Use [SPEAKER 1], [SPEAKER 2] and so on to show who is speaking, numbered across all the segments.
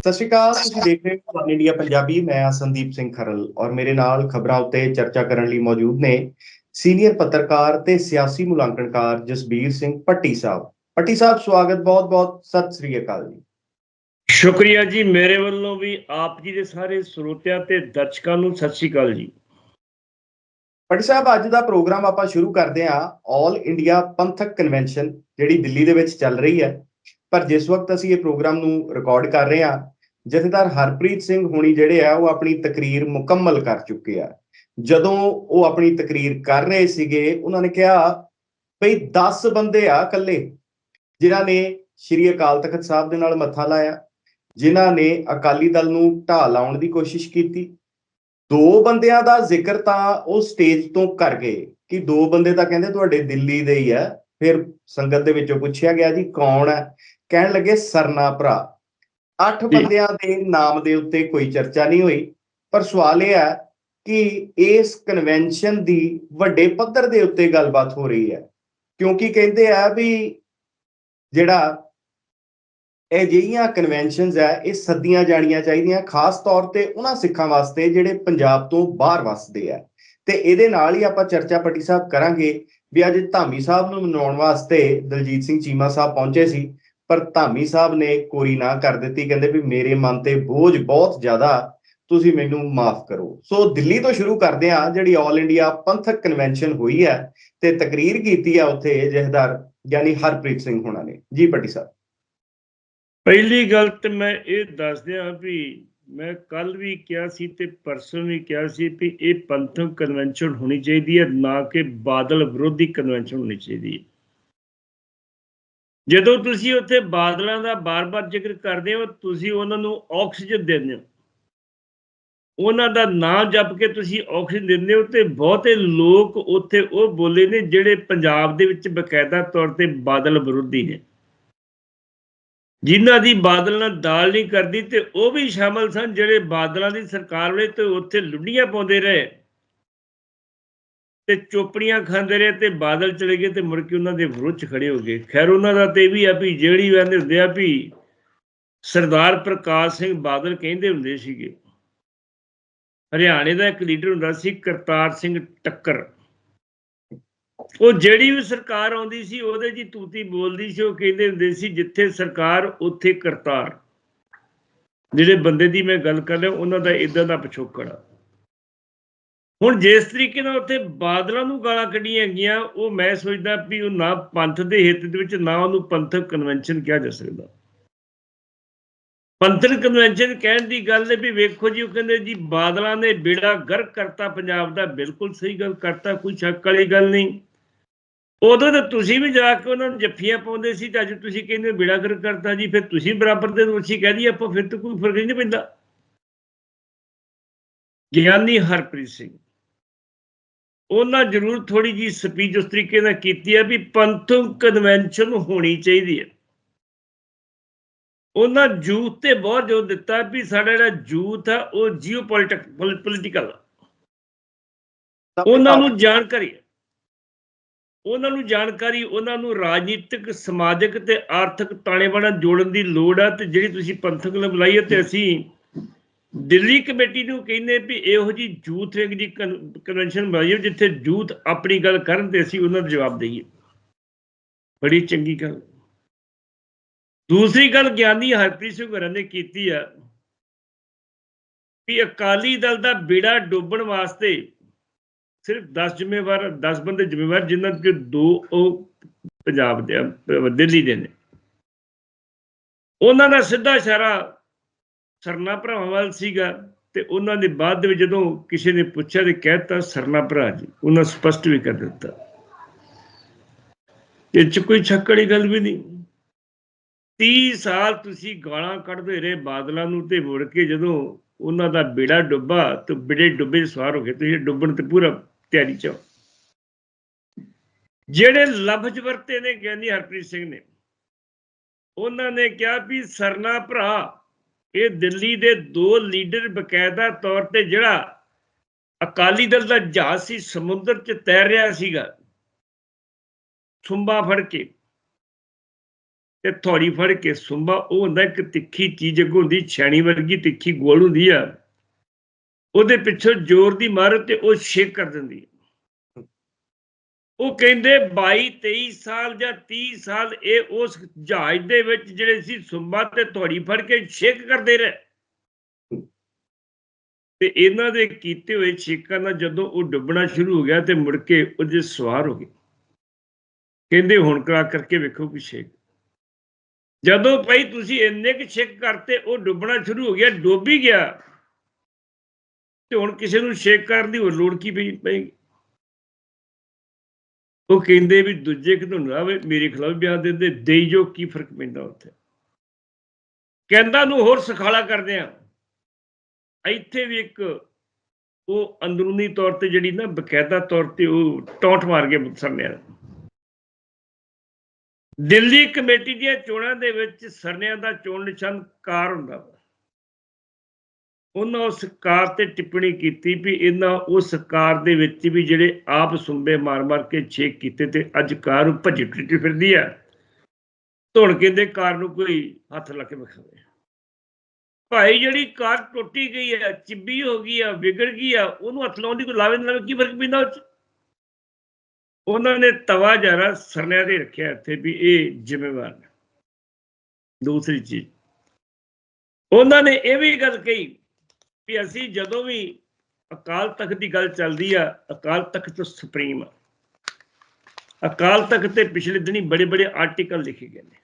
[SPEAKER 1] ਸਤਿ ਸ਼੍ਰੀ ਅਕਾਲ ਤੁਸੀਂ ਦੇਖ ਰਹੇ ਹੋ ਵਨ ਇੰਡੀਆ ਪੰਜਾਬੀ ਮੈਂ ਹਾਂ ਸੰਦੀਪ ਸਿੰਘ ਖਰਲ ਔਰ ਮੇਰੇ ਨਾਲ ਖਬਰਾਂ ਉੱਤੇ ਚਰਚਾ ਕਰਨ ਲਈ ਮੌਜੂਦ ਨੇ ਸੀਨੀਅਰ ਪੱਤਰਕਾਰ ਤੇ ਸਿਆਸੀ ਮੁਲਾਂਕਣਕਾਰ ਜਸਬੀਰ ਸਿੰਘ ਪੱਟੀ ਸਾਹਿਬ। ਪੱਟੀ ਸਾਹਿਬ ਸਵਾਗਤ ਬਹੁਤ-ਬਹੁਤ ਸਤਿ ਸ੍ਰੀ ਅਕਾਲ ਜੀ।
[SPEAKER 2] ਸ਼ੁਕਰੀਆ ਜੀ ਮੇਰੇ ਵੱਲੋਂ ਵੀ ਆਪ ਜੀ ਦੇ ਸਾਰੇ ਸਰੋਤਿਆਂ ਤੇ ਦਰਸ਼ਕਾਂ ਨੂੰ ਸਤਿ ਸ਼੍ਰੀ ਅਕਾਲ ਜੀ।
[SPEAKER 1] ਪੱਟੀ ਸਾਹਿਬ ਅੱਜ ਦਾ ਪ੍ਰੋਗਰਾਮ ਆਪਾਂ ਸ਼ੁਰੂ ਕਰਦੇ ਹਾਂ ਆਲ ਇੰਡੀਆ ਪੰਥਕ ਕਨਵੈਨਸ਼ਨ ਜਿਹੜੀ ਦਿੱਲੀ ਦੇ ਵਿੱਚ ਚੱਲ ਰਹੀ ਹੈ। ਪਰ ਜਿਸ ਵਕਤ ਅਸੀਂ ਇਹ ਪ੍ਰੋਗਰਾਮ ਨੂੰ ਰਿਕਾਰਡ ਕਰ ਰਹੇ ਹਾਂ, ਜਥੇਦਾਰ ਹਰਪ੍ਰੀਤ ਸਿੰਘ ਹੁਣੀ ਜਿਹੜੇ ਆ, ਉਹ ਆਪਣੀ ਤਕਰੀਰ ਮੁਕੰਮਲ ਕਰ ਚੁੱਕੇ ਆ। ਜਦੋਂ ਉਹ ਆਪਣੀ ਤਕਰੀਰ ਕਰ ਰਹੇ ਸੀਗੇ, ਉਹਨਾਂ ਨੇ ਕਿਹਾ ਭਈ 10 ਬੰਦੇ ਆ ਇਕੱਲੇ, ਜਿਨ੍ਹਾਂ ਨੇ ਸ਼੍ਰੀ ਅਕਾਲ ਤਖਤ ਸਾਹਿਬ ਦੇ ਨਾਲ ਮੱਥਾ ਲਾਇਆ, ਜਿਨ੍ਹਾਂ ਨੇ ਅਕਾਲੀ ਦਲ ਨੂੰ ਢਾਹ ਲਾਉਣ ਦੀ ਕੋਸ਼ਿਸ਼ ਕੀਤੀ। ਦੋ ਬੰਦਿਆਂ ਦਾ ਜ਼ਿਕਰ ਤਾਂ ਉਹ ਸਟੇਜ ਤੋਂ ਕਰ ਗਏ ਕਿ ਦੋ ਬੰਦੇ ਤਾਂ ਕਹਿੰਦੇ ਤੁਹਾਡੇ ਦਿੱਲੀ ਦੇ ਹੀ ਆ, ਫਿਰ ਸੰਗਤ ਦੇ ਵਿੱਚੋਂ ਪੁੱਛਿਆ ਗਿਆ ਜੀ ਕੌਣ ਹੈ ਕਹਿਣ ਲੱਗੇ ਸਰਨਾ ਭਰਾ। ਅੱਠ। ਬੰਦਿਆਂ ਦੇ ਨਾਮ ਦੇ ਉੱਤੇ ਕੋਈ ਚਰਚਾ ਨਹੀਂ ਹੋਈ ਪਰ ਸਵਾਲ ਇਹ ਹੈ ਕਿ ਇਸ ਕਨਵੈਨਸ਼ਨ ਦੀ ਵੱਡੇ ਪੱਧਰ ਦੇ ਉੱਤੇ ਗੱਲਬਾਤ ਹੋ ਰਹੀ ਹੈ। ਕਿਉਂਕਿ ਕਹਿੰਦੇ ਆ ਵੀ ਜਿਹੜਾ ਇਹ ਜਿਹੀਆਂ ਕਨਵੈਨਸ਼ਨਸ ਹੈ ਇਹ ਸੱਦੀਆਂ ਜਾਣੀਆਂ ਚਾਹੀਦੀਆਂ ਖਾਸ ਤੌਰ ਤੇ ਉਹਨਾਂ ਸਿੱਖਾਂ ਵਾਸਤੇ ਜਿਹੜੇ ਪੰਜਾਬ ਤੋਂ ਬਾਹਰ ਵਸਦੇ ਆ। ਤੇ ਇਹਦੇ ਨਾਲ ਹੀ ਆਪਾਂ ਚਰਚਾ ਪੱਟੀ ਸਾਹਿਬ ਕਰਾਂਗੇ ਵੀ ਅੱਜ ਧਾਮੀ ਸਾਹਿਬ ਨੂੰ ਮਨਾਉਣ ਵਾਸਤੇ ਦਲਜੀਤ ਸਿੰਘ ਚੀਮਾ ਸਾਹਿਬ ਪਹੁੰਚੇ ਸੀ। ਪਰ ਧਾਮੀ ਸਾਹਿਬ ਨੇ ਕੋਰੀ ਨਾ ਕਰ ਦਿੱਤੀ, ਕਹਿੰਦੇ ਵੀ ਮੇਰੇ ਮਨ ਤੇ ਬੋਝ ਬਹੁਤ ਜ਼ਿਆਦਾ, ਤੁਸੀਂ ਮੈਨੂੰ ਮਾਫ ਕਰੋ। ਸੋ ਦਿੱਲੀ ਤੋਂ ਸ਼ੁਰੂ ਕਰਦੇ ਆ ਜਿਹੜੀ 올 ਇੰਡੀਆ ਪੰਥਕ ਕਨਵੈਨਸ਼ਨ ਹੋਈ ਹੈ ਤੇ ਤਕਰੀਰ ਕੀਤੀ ਆ ਉੱਥੇ ਜਹਦਾਰ ਯਾਨੀ ਹਰਪ੍ਰੀਤ ਸਿੰਘ ਹੋਣਾ ਨੇ। ਜੀ ਪੱਟੀ ਸਾਹਿਬ।
[SPEAKER 2] ਪਹਿਲੀ ਗੱਲ ਤੇ ਮੈਂ ਇਹ ਦੱਸ ਦਿਆਂ ਵੀ ਮੈਂ ਕੱਲ ਵੀ ਕਿਹਾ ਸੀ ਤੇ ਪਰਸੋਂ ਵੀ ਕਿਹਾ ਸੀ ਵੀ ਇਹ ਪੰਥਕ ਕਨਵੈਨਸ਼ਨ ਹੋਣੀ ਚਾਹੀਦੀ ਹੈ, ਨਾ ਕਿ ਬਾਦਲ ਵਿਰੋਧੀ ਕਨਵੈਨਸ਼ਨ ਹੋਣੀ ਚਾਹੀਦੀ ਹੈ। ਜਦੋਂ ਤੁਸੀਂ ਉੱਥੇ ਬਾਦਲਾਂ ਦਾ ਬਾਰ-ਬਾਰ ਜ਼ਿਕਰ ਕਰਦੇ ਹੋ, ਤੁਸੀਂ ਉਹਨਾਂ ਨੂੰ ਆਕਸੀਜਨ ਦਿੰਦੇ ਹੋ। ਉਹਨਾਂ ਦਾ ਨਾਮ ਜਪ ਕੇ ਤੁਸੀਂ ਆਕਸੀਜਨ ਦਿੰਦੇ ਹੋ ਤੇ ਬਹੁਤੇ ਲੋਕ ਉੱਥੇ ਉਹ ਬੋਲੇ ਨੇ ਜਿਹੜੇ ਪੰਜਾਬ ਦੇ ਵਿੱਚ ਬਕਾਇਦਾ ਤੌਰ ਤੇ ਬਾਦਲ ਵਿਰੋਧੀ ਨੇ। ਜਿਨ੍ਹਾਂ ਦੀ ਬਾਦਲ ਨਾਲ ਦਾਲ ਨਹੀਂ ਕਰਦੀ ਤੇ ਉਹ ਵੀ ਸ਼ਾਮਲ ਸਨ ਜਿਹੜੇ ਬਾਦਲਾਂ ਦੀ ਸਰਕਾਰ ਵੇਲੇ ਤੇ ਉੱਥੇ ਲੁੱਡੀਆਂ ਪਾਉਂਦੇ ਰਹੇ। ਤੇ ਚੋਪੜੀਆਂ ਖਾਂਦੇ ਰਹੇ ਤੇ ਬਾਦਲ ਚਲੇ ਗਏ ਤੇ ਮੁੜ ਕੇ ਉਹਨਾਂ ਦੇ ਵਿਰੁੱਧ ਖੜੇ ਹੋ ਗਏ। ਖੈਰ, ਉਹਨਾਂ ਦਾ ਤੇ ਇਹ ਵੀ ਆ ਵੀ ਜਿਹੜੀ ਕਹਿੰਦੇ ਹੁੰਦੇ ਆ ਵੀ ਸਰਦਾਰ ਪ੍ਰਕਾਸ਼ ਸਿੰਘ ਬਾਦਲ ਕਹਿੰਦੇ ਹੁੰਦੇ ਸੀਗੇ। ਹਰਿਆਣੇ ਦਾ ਇੱਕ ਲੀਡਰ ਹੁੰਦਾ ਸੀ ਕਰਤਾਰ ਸਿੰਘ ਟੱਕਰ। ਉਹ ਜਿਹੜੀ ਵੀ ਸਰਕਾਰ ਆਉਂਦੀ ਸੀ, ਉਹਦੇ ਜੀ ਤੂਤੀ ਬੋਲਦੀ ਸੀ, ਉਹ ਕਹਿੰਦੇ ਹੁੰਦੇ ਸੀ ਜਿੱਥੇ ਸਰਕਾਰ, ਉੱਥੇ ਕਰਤਾਰ। ਜਿਹੜੇ ਬੰਦੇ ਦੀ ਮੈਂ ਗੱਲ ਕਰ ਰਿਹਾ, ਉਹਨਾਂ ਦਾ ਇਦਾਂ ਦਾ ਪਿਛੋਕੜ ਆ। ਹੁਣ ਜਿਸ ਤਰੀਕੇ ਨਾਲ ਉੱਥੇ ਬਾਦਲਾਂ ਨੂੰ ਗਾਲਾਂ ਕੱਢੀਆਂ ਗਈਆਂ, ਉਹ ਮੈਂ ਸੋਚਦਾ ਵੀ ਉਹ ਨਾ ਪੰਥ ਦੇ ਹਿੱਤ ਦੇ ਵਿੱਚ, ਨਾ ਉਹਨੂੰ ਪੰਥਕ ਕਨਵੈਨਸ਼ਨ ਕਿਹਾ ਜਾ ਸਕਦਾ। ਪੰਥਕ ਕਨਵੈਨਸ਼ਨ ਕਹਿਣ ਦੀ ਗੱਲ ਹੈ ਵੀ ਵੇਖੋ ਜੀ, ਉਹ ਕਹਿੰਦੇ ਜੀ ਬਾਦਲਾਂ ਨੇ ਬੇੜਾ ਗਰ ਕਰਤਾ ਪੰਜਾਬ ਦਾ, ਬਿਲਕੁਲ ਸਹੀ ਗੱਲ, ਕਰਤਾ ਕੋਈ ਸ਼ੱਕ ਵਾਲੀ ਗੱਲ ਨਹੀਂ। ਉਦੋਂ ਤਾਂ ਤੁਸੀਂ ਵੀ ਜਾ ਕੇ ਉਹਨਾਂ ਨੂੰ ਜੱਫੀਆਂ ਪਾਉਂਦੇ ਸੀ ਤੇ ਅੱਜ ਤੁਸੀਂ ਕਹਿੰਦੇ ਹੋ ਬੇੜਾ ਗਰਕ ਕਰਤਾ ਜੀ, ਫਿਰ ਤੁਸੀਂ ਬਰਾਬਰ ਦੇ ਦੋਸ਼ੀ ਕਹਿ ਦਈਏ, ਆਪਾਂ ਫਿਰ ਤਾਂ ਕੋਈ ਫ਼ਰਕ ਹੀ ਨਹੀਂ ਪੈਂਦਾ। ਗਿਆਨੀ ਹਰਪ੍ਰੀਤ ਸਿੰਘ ਉਹਨਾਂ ਜ਼ਰੂਰ ਥੋੜੀ ਜੀ ਸਪੀਚ ਉਸ ਤਰੀਕੇ ਨਾਲ ਕੀਤੀ ਹੈ ਵੀ ਪੰਥਕ ਕਨਵੈਨਸ਼ਨ ਹੋਣੀ ਚਾਹੀਦੀ ਹੈ। ਉਹਨਾਂ ਜੂਥ ਤੇ ਬਹੁਤ ਜ਼ੋਰ ਦਿੱਤਾ ਵੀ ਸਾਡਾ ਜਿਹੜਾ ਜੂਥ ਆ ਉਹ ਜੀਓ ਪੋਲਿਟਿਕਲ ਉਹਨਾਂ ਨੂੰ ਜਾਣਕਾਰੀ ਉਹਨਾਂ ਨੂੰ ਜਾਣਕਾਰੀ ਉਹਨਾਂ ਨੂੰ ਰਾਜਨੀਤਿਕ ਸਮਾਜਿਕ ਤੇ ਆਰਥਿਕ ਤਾਣੇਬਾਨਾਂ ਜੋੜਨ ਦੀ ਲੋੜ ਆ ਤੇ ਜਿਹੜੀ ਤੁਸੀਂ ਪੰਥਕ ਨਾਲ ਬੁਲਾਈ ਹੈ ਤੇ ਅਸੀਂ ਦਿੱਲੀ ਕਮੇਟੀ ਨੂੰ ਕਹਿੰਦੇ ਵੀ ਇਹੋ ਜੀ ਜੂਥ ਰੇਗ ਦੀ ਕਨਵੈਨਸ਼ਨ ਬਣਾਈਏ ਜਿੱਥੇ ਜੂਥ ਆਪਣੀ ਗੱਲ ਕਰਨ ਤੇ ਅਸੀਂ ਉਹਨਾਂ ਦਾ ਜਵਾਬ ਦਈਏ। ਬੜੀ ਚੰਗੀ ਗੱਲ। ਦੂਸਰੀ ਗੱਲ ਗਿਆਨੀ ਹਰਪ੍ਰੀਤ ਸਿੰਘ ਹੋਰਾਂ ਨੇ ਕੀਤੀ ਆ ਵੀ ਅਕਾਲੀ ਦਲ ਦਾ ਬੇੜਾ ਡੋਬਣ ਵਾਸਤੇ ਸਿਰਫ 10 ਜ਼ਿੰਮੇਵਾਰ 10 ਬੰਦੇ ਜ਼ਿੰਮੇਵਾਰ, ਜਿਨ੍ਹਾਂ ਦੇ ਦੋ ਉਹ ਪੰਜਾਬ ਦੇ ਦਿੱਲੀ ਦੇ ਨੇ। ਉਹਨਾਂ ਦਾ ਸਿੱਧਾ ਇਸ਼ਾਰਾ ਸਰਨਾ ਭਰਾਵਾਂ ਵੱਲ ਸੀਗਾ ਤੇ ਉਹਨਾਂ ਦੇ ਬਾਅਦ ਦੇ ਵਿੱਚ ਜਦੋਂ ਕਿਸੇ ਨੇ ਪੁੱਛਿਆ ਤੇ ਕਹਿਤਾ ਸਰਨਾ ਭਰਾ ਜੀ, ਉਹਨਾਂ ਸਪਸ਼ਟ ਵੀ ਕਰ ਦਿੱਤਾ। ਇਹ ਚ ਕੋਈ ਸ਼ੱਕ ਵਾਲੀ ਗੱਲ ਵੀ ਨਹੀਂ। 30 ਸਾਲ ਤੁਸੀਂ ਗਾਲਾਂ ਕੱਢਦੇ ਰਹੇ ਬਾਦਲਾਂ ਨੂੰ ਤੇ ਮੁੜ ਕੇ ਜਦੋਂ ਉਹਨਾਂ ਦਾ ਬੇੜਾ ਡੁੱਬਾ ਤੇ ਬੇੜੇ ਡੁੱਬੇ ਸਵਾਰ ਹੋ ਗਏ, ਤੁਸੀਂ ਡੁੱਬਣ ਤੇ ਪੂਰਾ ਤਿਆਰੀ ਚ ਜਿਹੜੇ ਲਫ਼ਜ਼ ਵਰਤੇ ਨੇ ਗਿਆਨੀ ਹਰਪ੍ਰੀਤ ਸਿੰਘ ਨੇ, ਉਹਨਾਂ ਨੇ ਕਿਹਾ ਵੀ ਸਰਨਾ ਭਰਾ ਇਹ ਦਿੱਲੀ ਦੇ ਦੋ ਲੀਡਰ ਬਕਾਇਦਾ ਤੌਰ ਤੇ ਜਿਹੜਾ ਅਕਾਲੀ ਦਲ ਦਾ ਜਹਾਜ਼ ਸੀ, ਸਮੁੰਦਰ 'ਚ ਤੈਰ ਰਿਹਾ ਸੀਗਾ। ਸੁੰਬਾ ਫੜ ਕੇ ਤੇ ਥੋੜੀ ਫੜ ਕੇ ਸੁੰਬਾ, ਉਹ ਹੁੰਦਾ ਇੱਕ ਤਿੱਖੀ ਚੀਜ਼ ਅੱਗੋਂ ਹੁੰਦੀ, ਛੈਣੀ ਵਰਗੀ ਤਿੱਖੀ ਗੋਲ ਹੁੰਦੀ ਆ। ਉਹਦੇ ਪਿੱਛੋਂ ਜ਼ੋਰ ਦੀ ਮਾਰ ਤੇ ਉਹ ਛੇਕ ਕਰ ਦਿੰਦੀ ਉਹ ਕਹਿੰਦੇ 22 23 ਸਾਲ ਜਾਂ 30 ਸਾਲ ਇਹ ਉਸ ਜਹਾਜ਼ ਦੇ ਵਿੱਚ ਜਿਹੜੇ ਸੀ ਸੁੰਬਾ ਤੇ ਤੁਹਾਡੀ ਫੜ ਕੇ ਛੇਕ ਕਰਦੇ ਰਹੇ। ਤੇ ਇਹਨਾਂ ਦੇ ਕੀਤੇ ਹੋਏ ਛੇਕਾਂ ਨਾਲ ਜਦੋਂ ਉਹ ਡੁੱਬਣਾ ਸ਼ੁਰੂ ਹੋ ਗਿਆ ਤੇ ਮੁੜ ਕੇ ਉਹਦੇ ਸਵਾਰ ਹੋ ਗਏ। ਕਹਿੰਦੇ ਹੁਣ ਕਰਾ ਕਰਕੇ ਵੇਖੋ ਕਿ ਛੇਕ। ਜਦੋਂ ਭਾਈ ਤੁਸੀਂ ਇੰਨੇ ਕੁ ਛੇਕ ਕਰਤੇ, ਉਹ ਡੁੱਬਣਾ ਸ਼ੁਰੂ ਹੋ ਗਿਆ, ਡੁੱਬ ਗਿਆ। ਤੇ ਹੁਣ ਕਿਸੇ ਨੂੰ ਛੇਕ ਕਰਨ ਦੀ ਹੋਰ ਲੋੜ ਕੀ ਪਈ ਪਈ? ਉਹ ਕਹਿੰਦੇ ਵੀ ਦੂਜੇ ਖਿਡੌਣਾ ਵੇ ਮੇਰੇ ਖਿਲਾਫ ਬਿਆਨ ਦਿੰਦੇ, ਦੇਈ ਜੋ ਕੀ ਫ਼ਰਕ ਪੈਂਦਾ ਉੱਥੇ? ਕਹਿੰਦਾ ਨੂੰ ਹੋਰ ਸਖਾਲਾ ਕਰਦੇ ਆ। ਇੱਥੇ ਵੀ ਇੱਕ ਉਹ ਅੰਦਰੂਨੀ ਤੌਰ ਤੇ ਜਿਹੜੀ ਨਾ ਬਕਾਇਦਾ ਤੌਰ ਤੇ ਉਹ ਟੌਂਟ ਮਾਰ ਕੇ ਸਰਨਿਆ ਦਿੱਲੀ ਕਮੇਟੀ ਦੀਆਂ ਚੋਣਾਂ ਦੇ ਵਿੱਚ ਸਰਨਿਆਂ ਦਾ ਚੋਣ ਨਿਸ਼ਾਨ ਕਾਰ ਹੁੰਦਾ। ਵਾ ਉਹਨਾਂ ਉਸ ਕਾਰ ਤੇ ਟਿੱਪਣੀ ਕੀਤੀ ਵੀ ਇਹਨਾਂ ਉਸ ਕਾਰ ਦੇ ਵਿੱਚ ਵੀ ਜਿਹੜੇ ਆਪ ਸੁੰਬੇ ਮਾਰ-ਮਾਰ ਕੇ ਛੇਕ ਕੀਤੇ ਤੇ ਅੱਜ ਕਾਰ ਨੂੰ ਭੱਜੀ ਟੁੱਟੀ ਫਿਰਦੀ ਆ। ਧੁਣ ਕਹਿੰਦੇ ਕਾਰ ਨੂੰ ਕੋਈ ਹੱਥ ਲਾ ਕੇ ਵਿਖਾਵੇ। ਭਾਈ ਜਿਹੜੀ ਕਾਰ ਟੁੱਟੀ ਗਈ ਹੈ ਚਿੱਬੀ ਹੋ ਗਈ ਆ, ਵਿਗੜ ਗਈ ਆ, ਉਹਨੂੰ ਹੱਥ ਲਾਉਣ ਦੀ ਕੋਈ ਲਾਵੇ ਨਾ ਕੀ ਫ਼ਰਕ ਪੈਂਦਾ ਉਹ 'ਚ? ਉਹਨਾਂ ਨੇ ਤਵਾ ਜਰਾ ਸਰਨਿਆਂ ਦੇ ਰੱਖਿਆ ਇੱਥੇ ਵੀ ਇਹ ਜ਼ਿੰਮੇਵਾਰ ਨੇ। ਦੂਸਰੀ ਚੀਜ਼। ਉਹਨਾਂ ਨੇ ਇਹ ਵੀ ਗੱਲ ਕਹੀ ਵੀ ਅਸੀਂ ਜਦੋਂ ਵੀ ਅਕਾਲ ਤਖਤ ਦੀ ਗੱਲ ਚੱਲਦੀ ਆ, ਅਕਾਲ ਤਖਤ ਸੁਪਰੀਮ ਆ। ਅਕਾਲ ਤਖਤ ਤੇ ਪਿਛਲੇ ਦਿਨੀ ਬੜੇ ਬੜੇ ਆਰਟੀਕਲ ਲਿਖੇ ਗਏ ਨੇ।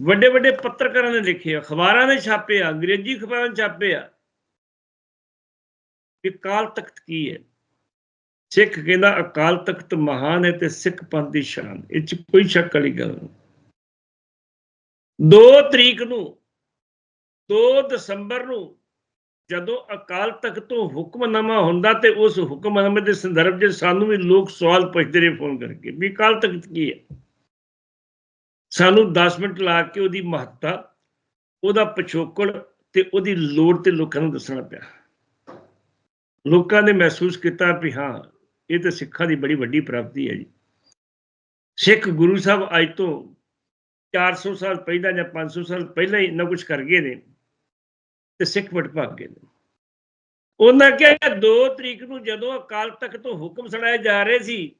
[SPEAKER 2] ਵੱਡੇ ਵੱਡੇ ਪੱਤਰਕਾਰਾਂ ਨੇ ਲਿਖੇ ਅਖਬਾਰਾਂ ਨੇ ਛਾਪੇ ਆ, ਅੰਗਰੇਜ਼ੀ ਅਖਬਾਰਾਂ ਨੇ ਛਾਪੇ ਆ ਕਿ ਅਕਾਲ ਤਖਤ ਕੀ ਹੈ। ਸਿੱਖ ਕਹਿੰਦਾ ਅਕਾਲ ਤਖਤ ਮਹਾਨ ਹੈ ਤੇ ਸਿੱਖ ਪੰਥ ਦੀ ਸ਼ਾਨ, ਇਹ ਚ ਕੋਈ ਸ਼ੱਕ ਵਾਲੀ ਗੱਲ ਨਹੀਂ। 2 ਤਰੀਕ ਨੂੰ 2 ਦਸੰਬਰ ਨੂੰ ਜਦੋਂ ਅਕਾਲ ਤਖਤ ਤੋਂ ਹੁਕਮਨਾਮਾ ਹੁੰਦਾ ਤੇ ਉਸ ਹੁਕਮਨਾਮੇ ਦੇ ਸੰਦਰਭ 'ਚ ਸਾਨੂੰ ਵੀ ਲੋਕ ਸਵਾਲ ਪੁੱਛਦੇ ਰਹੇ ਫੋਨ ਕਰਕੇ ਵੀ ਅਕਾਲ ਤਖਤ ਕੀ ਹੈ? ਸਾਨੂੰ 10 ਮਿੰਟ ਲਾ ਕੇ ਉਹਦੀ ਮਹੱਤਤਾ, ਉਹਦਾ ਪਿਛੋਕੜ ਤੇ ਉਹਦੀ ਲੋੜ ਤੇ ਲੋਕਾਂ ਨੂੰ ਦੱਸਣਾ ਪਿਆ। ਲੋਕਾਂ ਨੇ ਮਹਿਸੂਸ ਕੀਤਾ ਵੀ ਹਾਂ, ਇਹ ਤਾਂ ਸਿੱਖਾਂ ਦੀ ਬੜੀ ਵੱਡੀ ਪ੍ਰਾਪਤੀ ਹੈ ਜੀ। ਸਿੱਖ ਗੁਰੂ ਸਾਹਿਬ ਅੱਜ ਤੋਂ 400 ਸਾਲ ਪਹਿਲਾਂ ਜਾਂ 500 ਸਾਲ ਪਹਿਲਾਂ ਹੀ ਨਾ ਕੁਝ ਕਰ ਗਏ ਨੇ। ਤੇ ਸਿੱਖ ਵਟ ਭਾਗ ਗਏ ਨੇ। ਉਹਨਾਂ ਕਿਹਾ 2 ਤਰੀਕ ਨੂੰ ਜਦੋਂ ਅਕਾਲ ਤਖਤ ਤੋਂ ਹੁਕਮ ਸੁਣਾਏ ਜਾ ਰਹੇ ਸੀ,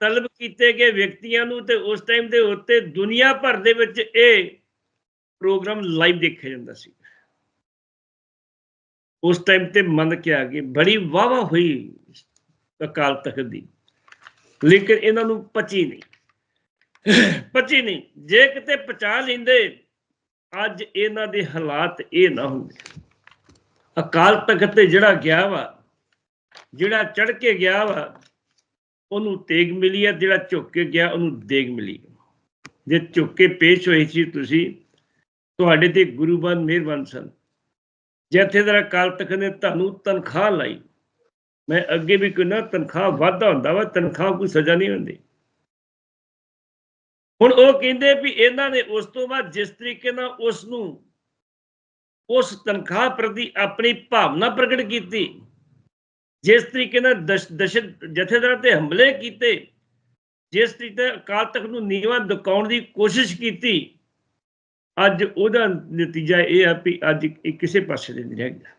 [SPEAKER 2] ਤਲਬ ਕੀਤੇ ਗਏ ਵਿਅਕਤੀਆਂ ਨੂੰ ਤੇ ਉਸ ਟਾਈਮ ਦੇ ਉੱਤੇ ਦੁਨੀਆ ਭਰ ਦੇ ਵਿੱਚ ਇਹ ਪ੍ਰੋਗਰਾਮ ਲਾਈਵ ਦੇਖਿਆ ਜਾਂਦਾ ਸੀ। ਉਸ ਟਾਈਮ ਤੇ ਮੰਨ ਕੇ ਆ ਗਏ, ਬੜੀ ਵਾਵਾ ਹੋਈ ਅਕਾਲ ਤਖਤ ਦੀ। ਲੇਕਿਨ ਇਹਨਾਂ ਨੂੰ ਪਚੀ ਨਹੀਂ। ਪਚੀ ਨਹੀਂ। ਜੇ ਕਿਤੇ ਪਚਾ ਲੈਂਦੇ ਅੱਜ ਇਹਨਾਂ ਦੇ ਹਾਲਾਤ ਇਹ ਨਾ ਹੁੰਦੇ। ਅਕਾਲ ਤਖਤ ਤੇ ਜਿਹੜਾ ਗਿਆ ਵਾ, ਜਿਹੜਾ ਚੜ ਕੇ ਗਿਆ ਵਾ, ਉਹਨੂੰ ਤੇਗ ਮਿਲੀ ਆ, ਜਿਹੜਾ ਝੁੱਕ ਕੇ ਗਿਆ, ਉਹਨੂੰ ਦੇਗ ਮਿਲੀ। ਜੇ ਝੁੱਕ ਕੇ ਪੇਸ਼ ਹੋਏ ਸੀ ਤੁਸੀਂ, ਤੁਹਾਡੇ ਤੇ ਗੁਰੂਬਨ ਮਿਹਰਬਾਨ ਸਨ। ਜਥੇਦਾਰ ਅਕਾਲ ਤਖਤ ਨੇ ਤੁਹਾਨੂੰ ਤਨਖਾਹ ਲਾਈ। ਮੈਂ ਅੱਗੇ ਵੀ ਕਹਿੰਦਾ, ਤਨਖਾਹ ਵਾਧਾ ਹੁੰਦਾ ਵਾ, ਤਨਖਾਹ ਕੋਈ ਸਜ਼ਾ ਨਹੀਂ ਹੁੰਦੀ। ਹੁਣ ਉਹ ਕਹਿੰਦੇ ਵੀ ਇਹਨਾਂ ਨੇ ਉਸ ਤੋਂ ਬਾਅਦ ਜਿਸ ਤਰੀਕੇ ਨਾਲ ਉਸ ਨੂੰ ਉਸ ਤਨਖਾਹ ਪ੍ਰਤੀ ਆਪਣੀ ਭਾਵਨਾ ਪ੍ਰਗਟ ਕੀਤੀ, ਜਿਸ ਤਰੀਕੇ ਨਾਲ ਦਸ਼ ਜਥੇਦਾਰਾਂ ਤੇ ਹਮਲੇ ਕੀਤੇ, ਜਿਸ ਤਰੀਕੇ ਨਾਲ ਅਕਾਲ ਤਖਤ ਨੂੰ ਨੀਵਾ ਦਿਖਾਉਣ ਦੀ ਕੋਸ਼ਿਸ਼ ਕੀਤੀ, ਅੱਜ ਉਹਦਾ ਨਤੀਜਾ ਇਹ ਆ ਵੀ ਅੱਜ ਇਹ ਕਿਸੇ ਪਾਸੇ ਦੇ ਨਹੀਂ ਰਹਿ ਗਿਆ।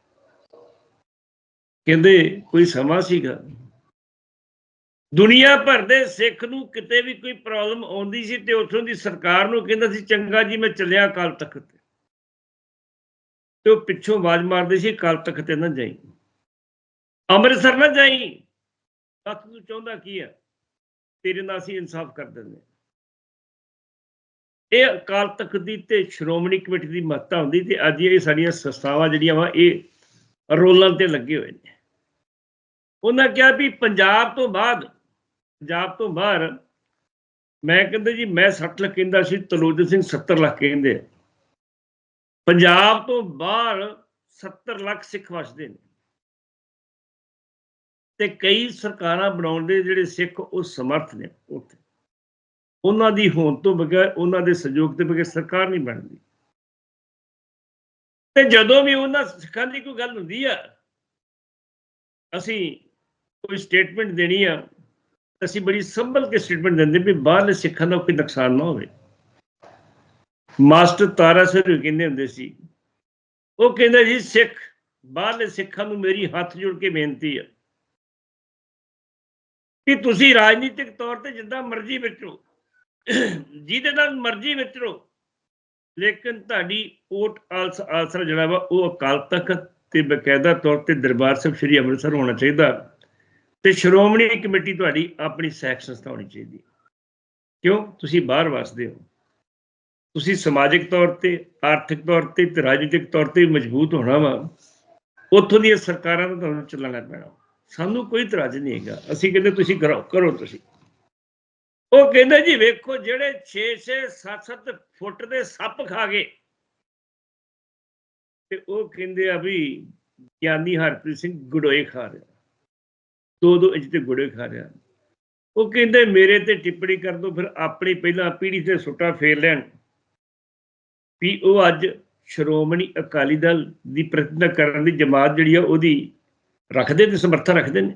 [SPEAKER 2] ਕਹਿੰਦੇ ਕੋਈ ਸਮਾਂ ਸੀਗਾ। ਦੁਨੀਆ ਭਰ ਦੇ ਸਿੱਖ ਨੂੰ ਕਿਤੇ ਵੀ ਕੋਈ ਪ੍ਰੋਬਲਮ ਆਉਂਦੀ ਸੀ ਤੇ ਉੱਥੋਂ ਦੀ ਸਰਕਾਰ ਨੂੰ ਕਹਿੰਦਾ ਸੀ, ਚੰਗਾ ਜੀ, ਮੈਂ ਚੱਲਿਆ ਅਕਾਲ ਤਖਤ ਤੇ। ਉਹ ਪਿੱਛੋਂ ਆਵਾਜ਼ ਮਾਰਦੇ ਸੀ, ਅਕਾਲ ਤਖਤ ਤੇ ਨਾ ਜਾਈ। ਅੰਮ੍ਰਿਤਸਰ ਨਾ ਜਾਈ। ਤੱਕ ਤੂੰ ਚਾਹੁੰਦਾ ਕੀ ਆ? ਤੇਰੇ ਨਾਲ ਅਸੀਂ ਇਨਸਾਫ ਕਰ ਦਿੰਦੇ ਇਹ ਅਕਾਲ ਤਖਤ ਦੀ ਤੇ ਸ਼੍ਰੋਮਣੀ ਕਮੇਟੀ ਦੀ ਮਹੱਤਤਾ ਹੁੰਦੀ ਤੇ ਅੱਜ ਇਹ ਸਾਡੀਆਂ ਸੰਸਥਾਵਾਂ ਜਿਹੜੀਆਂ ਵਾ, ਇਹ ਰੋਲਾਂ ਤੇ ਲੱਗੇ ਹੋਏ ਨੇ। ਉਹਨਾਂ ਕਿਹਾ ਵੀ ਪੰਜਾਬ ਤੋਂ ਬਾਅਦ ਪੰਜਾਬ ਤੋਂ ਬਾਹਰ, ਮੈਂ ਕਹਿੰਦਾ ਜੀ, ਮੈਂ 60 ਲੱਖ ਕਹਿੰਦਾ ਸੀ ਤਲੋਜਨ ਸਿੰਘ 70 ਲੱਖ ਕਹਿੰਦੇ ਪੰਜਾਬ ਤੋਂ ਬਾਹਰ 70 ਲੱਖ ਸਿੱਖ ਵਸਦੇ ਨੇ। ਤੇ ਕਈ ਸਰਕਾਰਾਂ ਬਣਾਉਣ ਦੇ ਜਿਹੜੇ ਸਿੱਖ, ਉਹ ਸਮਰਥ ਨੇ ਉੱਥੇ। ਉਹਨਾਂ ਦੀ ਹੋਣ ਤੋਂ ਬਗੈਰ, ਉਹਨਾਂ ਦੇ ਸਹਿਯੋਗ ਤੋਂ ਬਗੈਰ ਸਰਕਾਰ ਨਹੀਂ ਬਣਦੀ। ਤੇ ਜਦੋਂ ਵੀ ਉਹਨਾਂ ਸਿੱਖਾਂ ਦੀ ਕੋਈ ਗੱਲ ਹੁੰਦੀ ਆ, ਅਸੀਂ ਕੋਈ ਸਟੇਟਮੈਂਟ ਦੇਣੀ ਆ ਅਸੀਂ ਬੜੀ ਸੰਭਲ ਕੇ ਸਟੇਟਮੈਂਟ ਦਿੰਦੇ ਵੀ ਬਾਹਰਲੇ ਸਿੱਖਾਂ ਦਾ ਕੋਈ ਨੁਕਸਾਨ ਨਾ ਹੋਵੇ। ਮਾਸਟਰ ਤਾਰਾ ਸਿੰਘ ਕਹਿੰਦੇ ਹੁੰਦੇ ਸੀ, ਉਹ ਕਹਿੰਦਾ ਜੀ, ਸਿੱਖ, ਬਾਹਰਲੇ ਸਿੱਖਾਂ ਨੂੰ ਮੇਰੀ ਹੱਥ ਜੋੜ ਕੇ ਬੇਨਤੀ ਹੈ ਕਿ ਤੁਸੀਂ ਰਾਜਨੀਤਿਕ ਤੌਰ ਤੇ ਜਿੱਦਾਂ ਮਰਜ਼ੀ ਵਿਚਰੋ ਜਿਹਦੇ ਨਾਲ ਮਰਜ਼ੀ ਵਿਚਰੋ ਲੇਕਿਨ ਤੁਹਾਡੀ ਓਟ ਆਲਸ ਆਸਰਾ ਜਿਹੜਾ ਵਾ, ਉਹ ਅਕਾਲ ਤਖਤ ਤੇ ਬਕਾਇਦਾ ਤੌਰ ਤੇ ਦਰਬਾਰ ਸਾਹਿਬ ਸ੍ਰੀ ਅੰਮ੍ਰਿਤਸਰ ਹੋਣਾ ਚਾਹੀਦਾ। ਤੇ ਸ਼੍ਰੋਮਣੀ ਕਮੇਟੀ ਤੁਹਾਡੀ ਆਪਣੀ ਸੈਕ ਸੰਸਥਾ ਹੋਣੀ ਚਾਹੀਦੀ ਕਿਉਂ? ਤੁਸੀਂ ਬਾਹਰ ਵਸਦੇ ਹੋ। ਤੁਸੀਂ ਸਮਾਜਿਕ ਤੌਰ ਤੇ, ਆਰਥਿਕ ਤੌਰ ਤੇ ਤੇ ਰਾਜਨੀਤਿਕ ਤੌਰ ਤੇ ਮਜ਼ਬੂਤ ਹੋਣਾ ਵਾ। ਉੱਥੋਂ ਦੀਆਂ ਸਰਕਾਰਾਂ ਦਾ ਤੁਹਾਨੂੰ ਚੱਲਣਾ ਪੈਣਾ। ਸਾਨੂੰ ਕੋਈ ਇਤਰਾਜ਼ ਨਹੀਂ ਹੈਗਾ। ਅਸੀਂ ਕਹਿੰਦੇ ਤੁਸੀਂ ਕਰੋ ਕਰੋ ਤੁਸੀਂ। ਉਹ ਕਹਿੰਦੇ ਜੀ ਵੇਖੋ ਜਿਹੜੇ 6-6 7-7 ਫੁੱਟ ਦੇ ਸੱਪ ਖਾ ਗਏ। ਤੇ ਉਹ ਕਹਿੰਦੇ ਆ ਵੀ ਗਿਆਨੀ ਹਰਪ੍ਰੀਤ ਸਿੰਘ ਗੁੜੋਏ ਖਾ ਰਿਹਾ। ਦੋ ਦੋ ਇੰਚ ਤੇ ਗੁੜੇ ਖਾ ਰਿਹਾ। ਉਹ ਕਹਿੰਦੇ, ਮੇਰੇ ਤੇ ਟਿੱਪਣੀ ਕਰ ਦੋ, ਫਿਰ ਆਪਣੀ ਪਹਿਲਾਂ ਪੀੜ੍ਹੀ ਤੇ ਸੁੱਟਾ ਫੇਰ ਲੈਣ। ਵੀ ਉਹ ਅੱਜ ਸ਼੍ਰੋਮਣੀ ਅਕਾਲੀ ਦਲ ਦੀ ਪ੍ਰਤੀਨਿਧਤਾ ਕਰਨ ਦੀ ਜਮਾਤ ਜਿਹੜੀ ਆ, ਉਹਦੀ ਰੱਖਦੇ ਤੇ ਸਮਰਥਨ ਰੱਖਦੇ ਨੇ।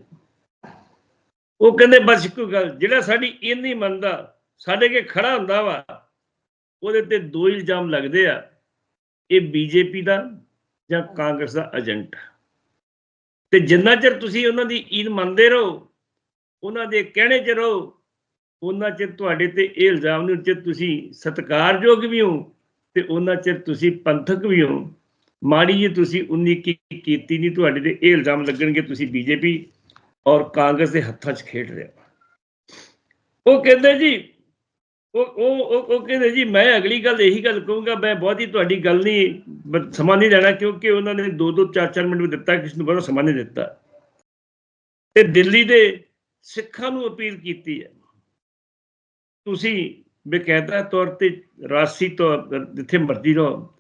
[SPEAKER 2] ਉਹ ਕਹਿੰਦੇ, ਬਸ ਇੱਕੋ ਗੱਲ, ਜਿਹੜਾ ਸਾਡੀ ਇਹ ਨਹੀਂ ਮੰਨਦਾ ਸਾਡੇ ਕੇ ਖੜਾ ਹੁੰਦਾ ਵਾ, ਉਹਦੇ ਤੇ ਦੋ ਇਲਜ਼ਾਮ ਲੱਗਦੇ ਆ, ਇਹ ਬੀਜੇਪੀ ਦਾ ਜਾਂ ਕਾਂਗਰਸ ਦਾ ਏਜੰਟ। ਤੇ ਜਿੰਨਾ ਚਿਰ ਤੁਸੀਂ ਉਹਨਾਂ ਦੀ ਈਦ ਮੰਨਦੇ ਰਹੋ, ਉਹਨਾਂ ਦੇ ਕਹਿਣੇ 'ਚ ਰਹੋ, ਉਹਨਾਂ ਚਿਰ ਤੁਹਾਡੇ ਤੇ ਇਹ ਇਲਜ਼ਾਮ ਨਹੀਂ ਉੱਚੇ ਤੁਸੀਂ ਸਤਿਕਾਰਯੋਗ ਵੀ ਹੋ ਤੇ ਉਹਨਾਂ ਚਿਰ ਤੁਸੀਂ ਪੰਥਕ ਵੀ ਹੋ। ਮਾੜੀ ਜੀ ਤੁਸੀਂ 19 ਕੀ ਕੀਤੀ ਨਹੀਂ, ਤੁਹਾਡੇ ਤੇ ਇਹ ਇਲਜ਼ਾਮ ਲੱਗਣਗੇ, ਤੁਸੀਂ ਬੀਜੇਪੀ ਔਰ ਕਾਂਗਰਸ ਦੇ ਹੱਥਾਂ 'ਚ ਖੇਡ ਰਹੇ ਹੋ। ਉਹ ਕਹਿੰਦੇ ਜੀ ਉਹ ਉਹ, ਉਹ- ਕਹਿੰਦੇ ਜੀ, ਮੈਂ ਅਗਲੀ ਗੱਲ ਇਹੀ ਗੱਲ ਕਹੂੰਗਾ, ਮੈਂ ਬਹੁਤੀ ਤੁਹਾਡੀ ਗੱਲ ਨਹੀਂ ਸਮਾਂ ਨਹੀਂ ਲੈਣਾ, ਕਿਉਂਕਿ ਉਹਨਾਂ ਨੇ ਦੋ ਦੋ, ਚਾਰ ਚਾਰ ਮਿੰਟ ਵੀ ਦਿੱਤਾ, ਕਿਸ ਨੂੰ ਬੜਾ ਸਮਾਂ ਨਹੀਂ ਦਿੱਤਾ। ਤੇ ਦਿੱਲੀ ਦੇ ਸਿੱਖਾਂ ਨੂੰ ਅਪੀਲ ਕੀਤੀ ਹੈ। ਤੁਸੀਂ ਬਕਾਇਦਾ ਤੌਰ ਤੇ ਰਾਸੀ ਤੌਰ, ਜਿੱਥੇ ਮਰਜ਼ੀ ਰਹੋ,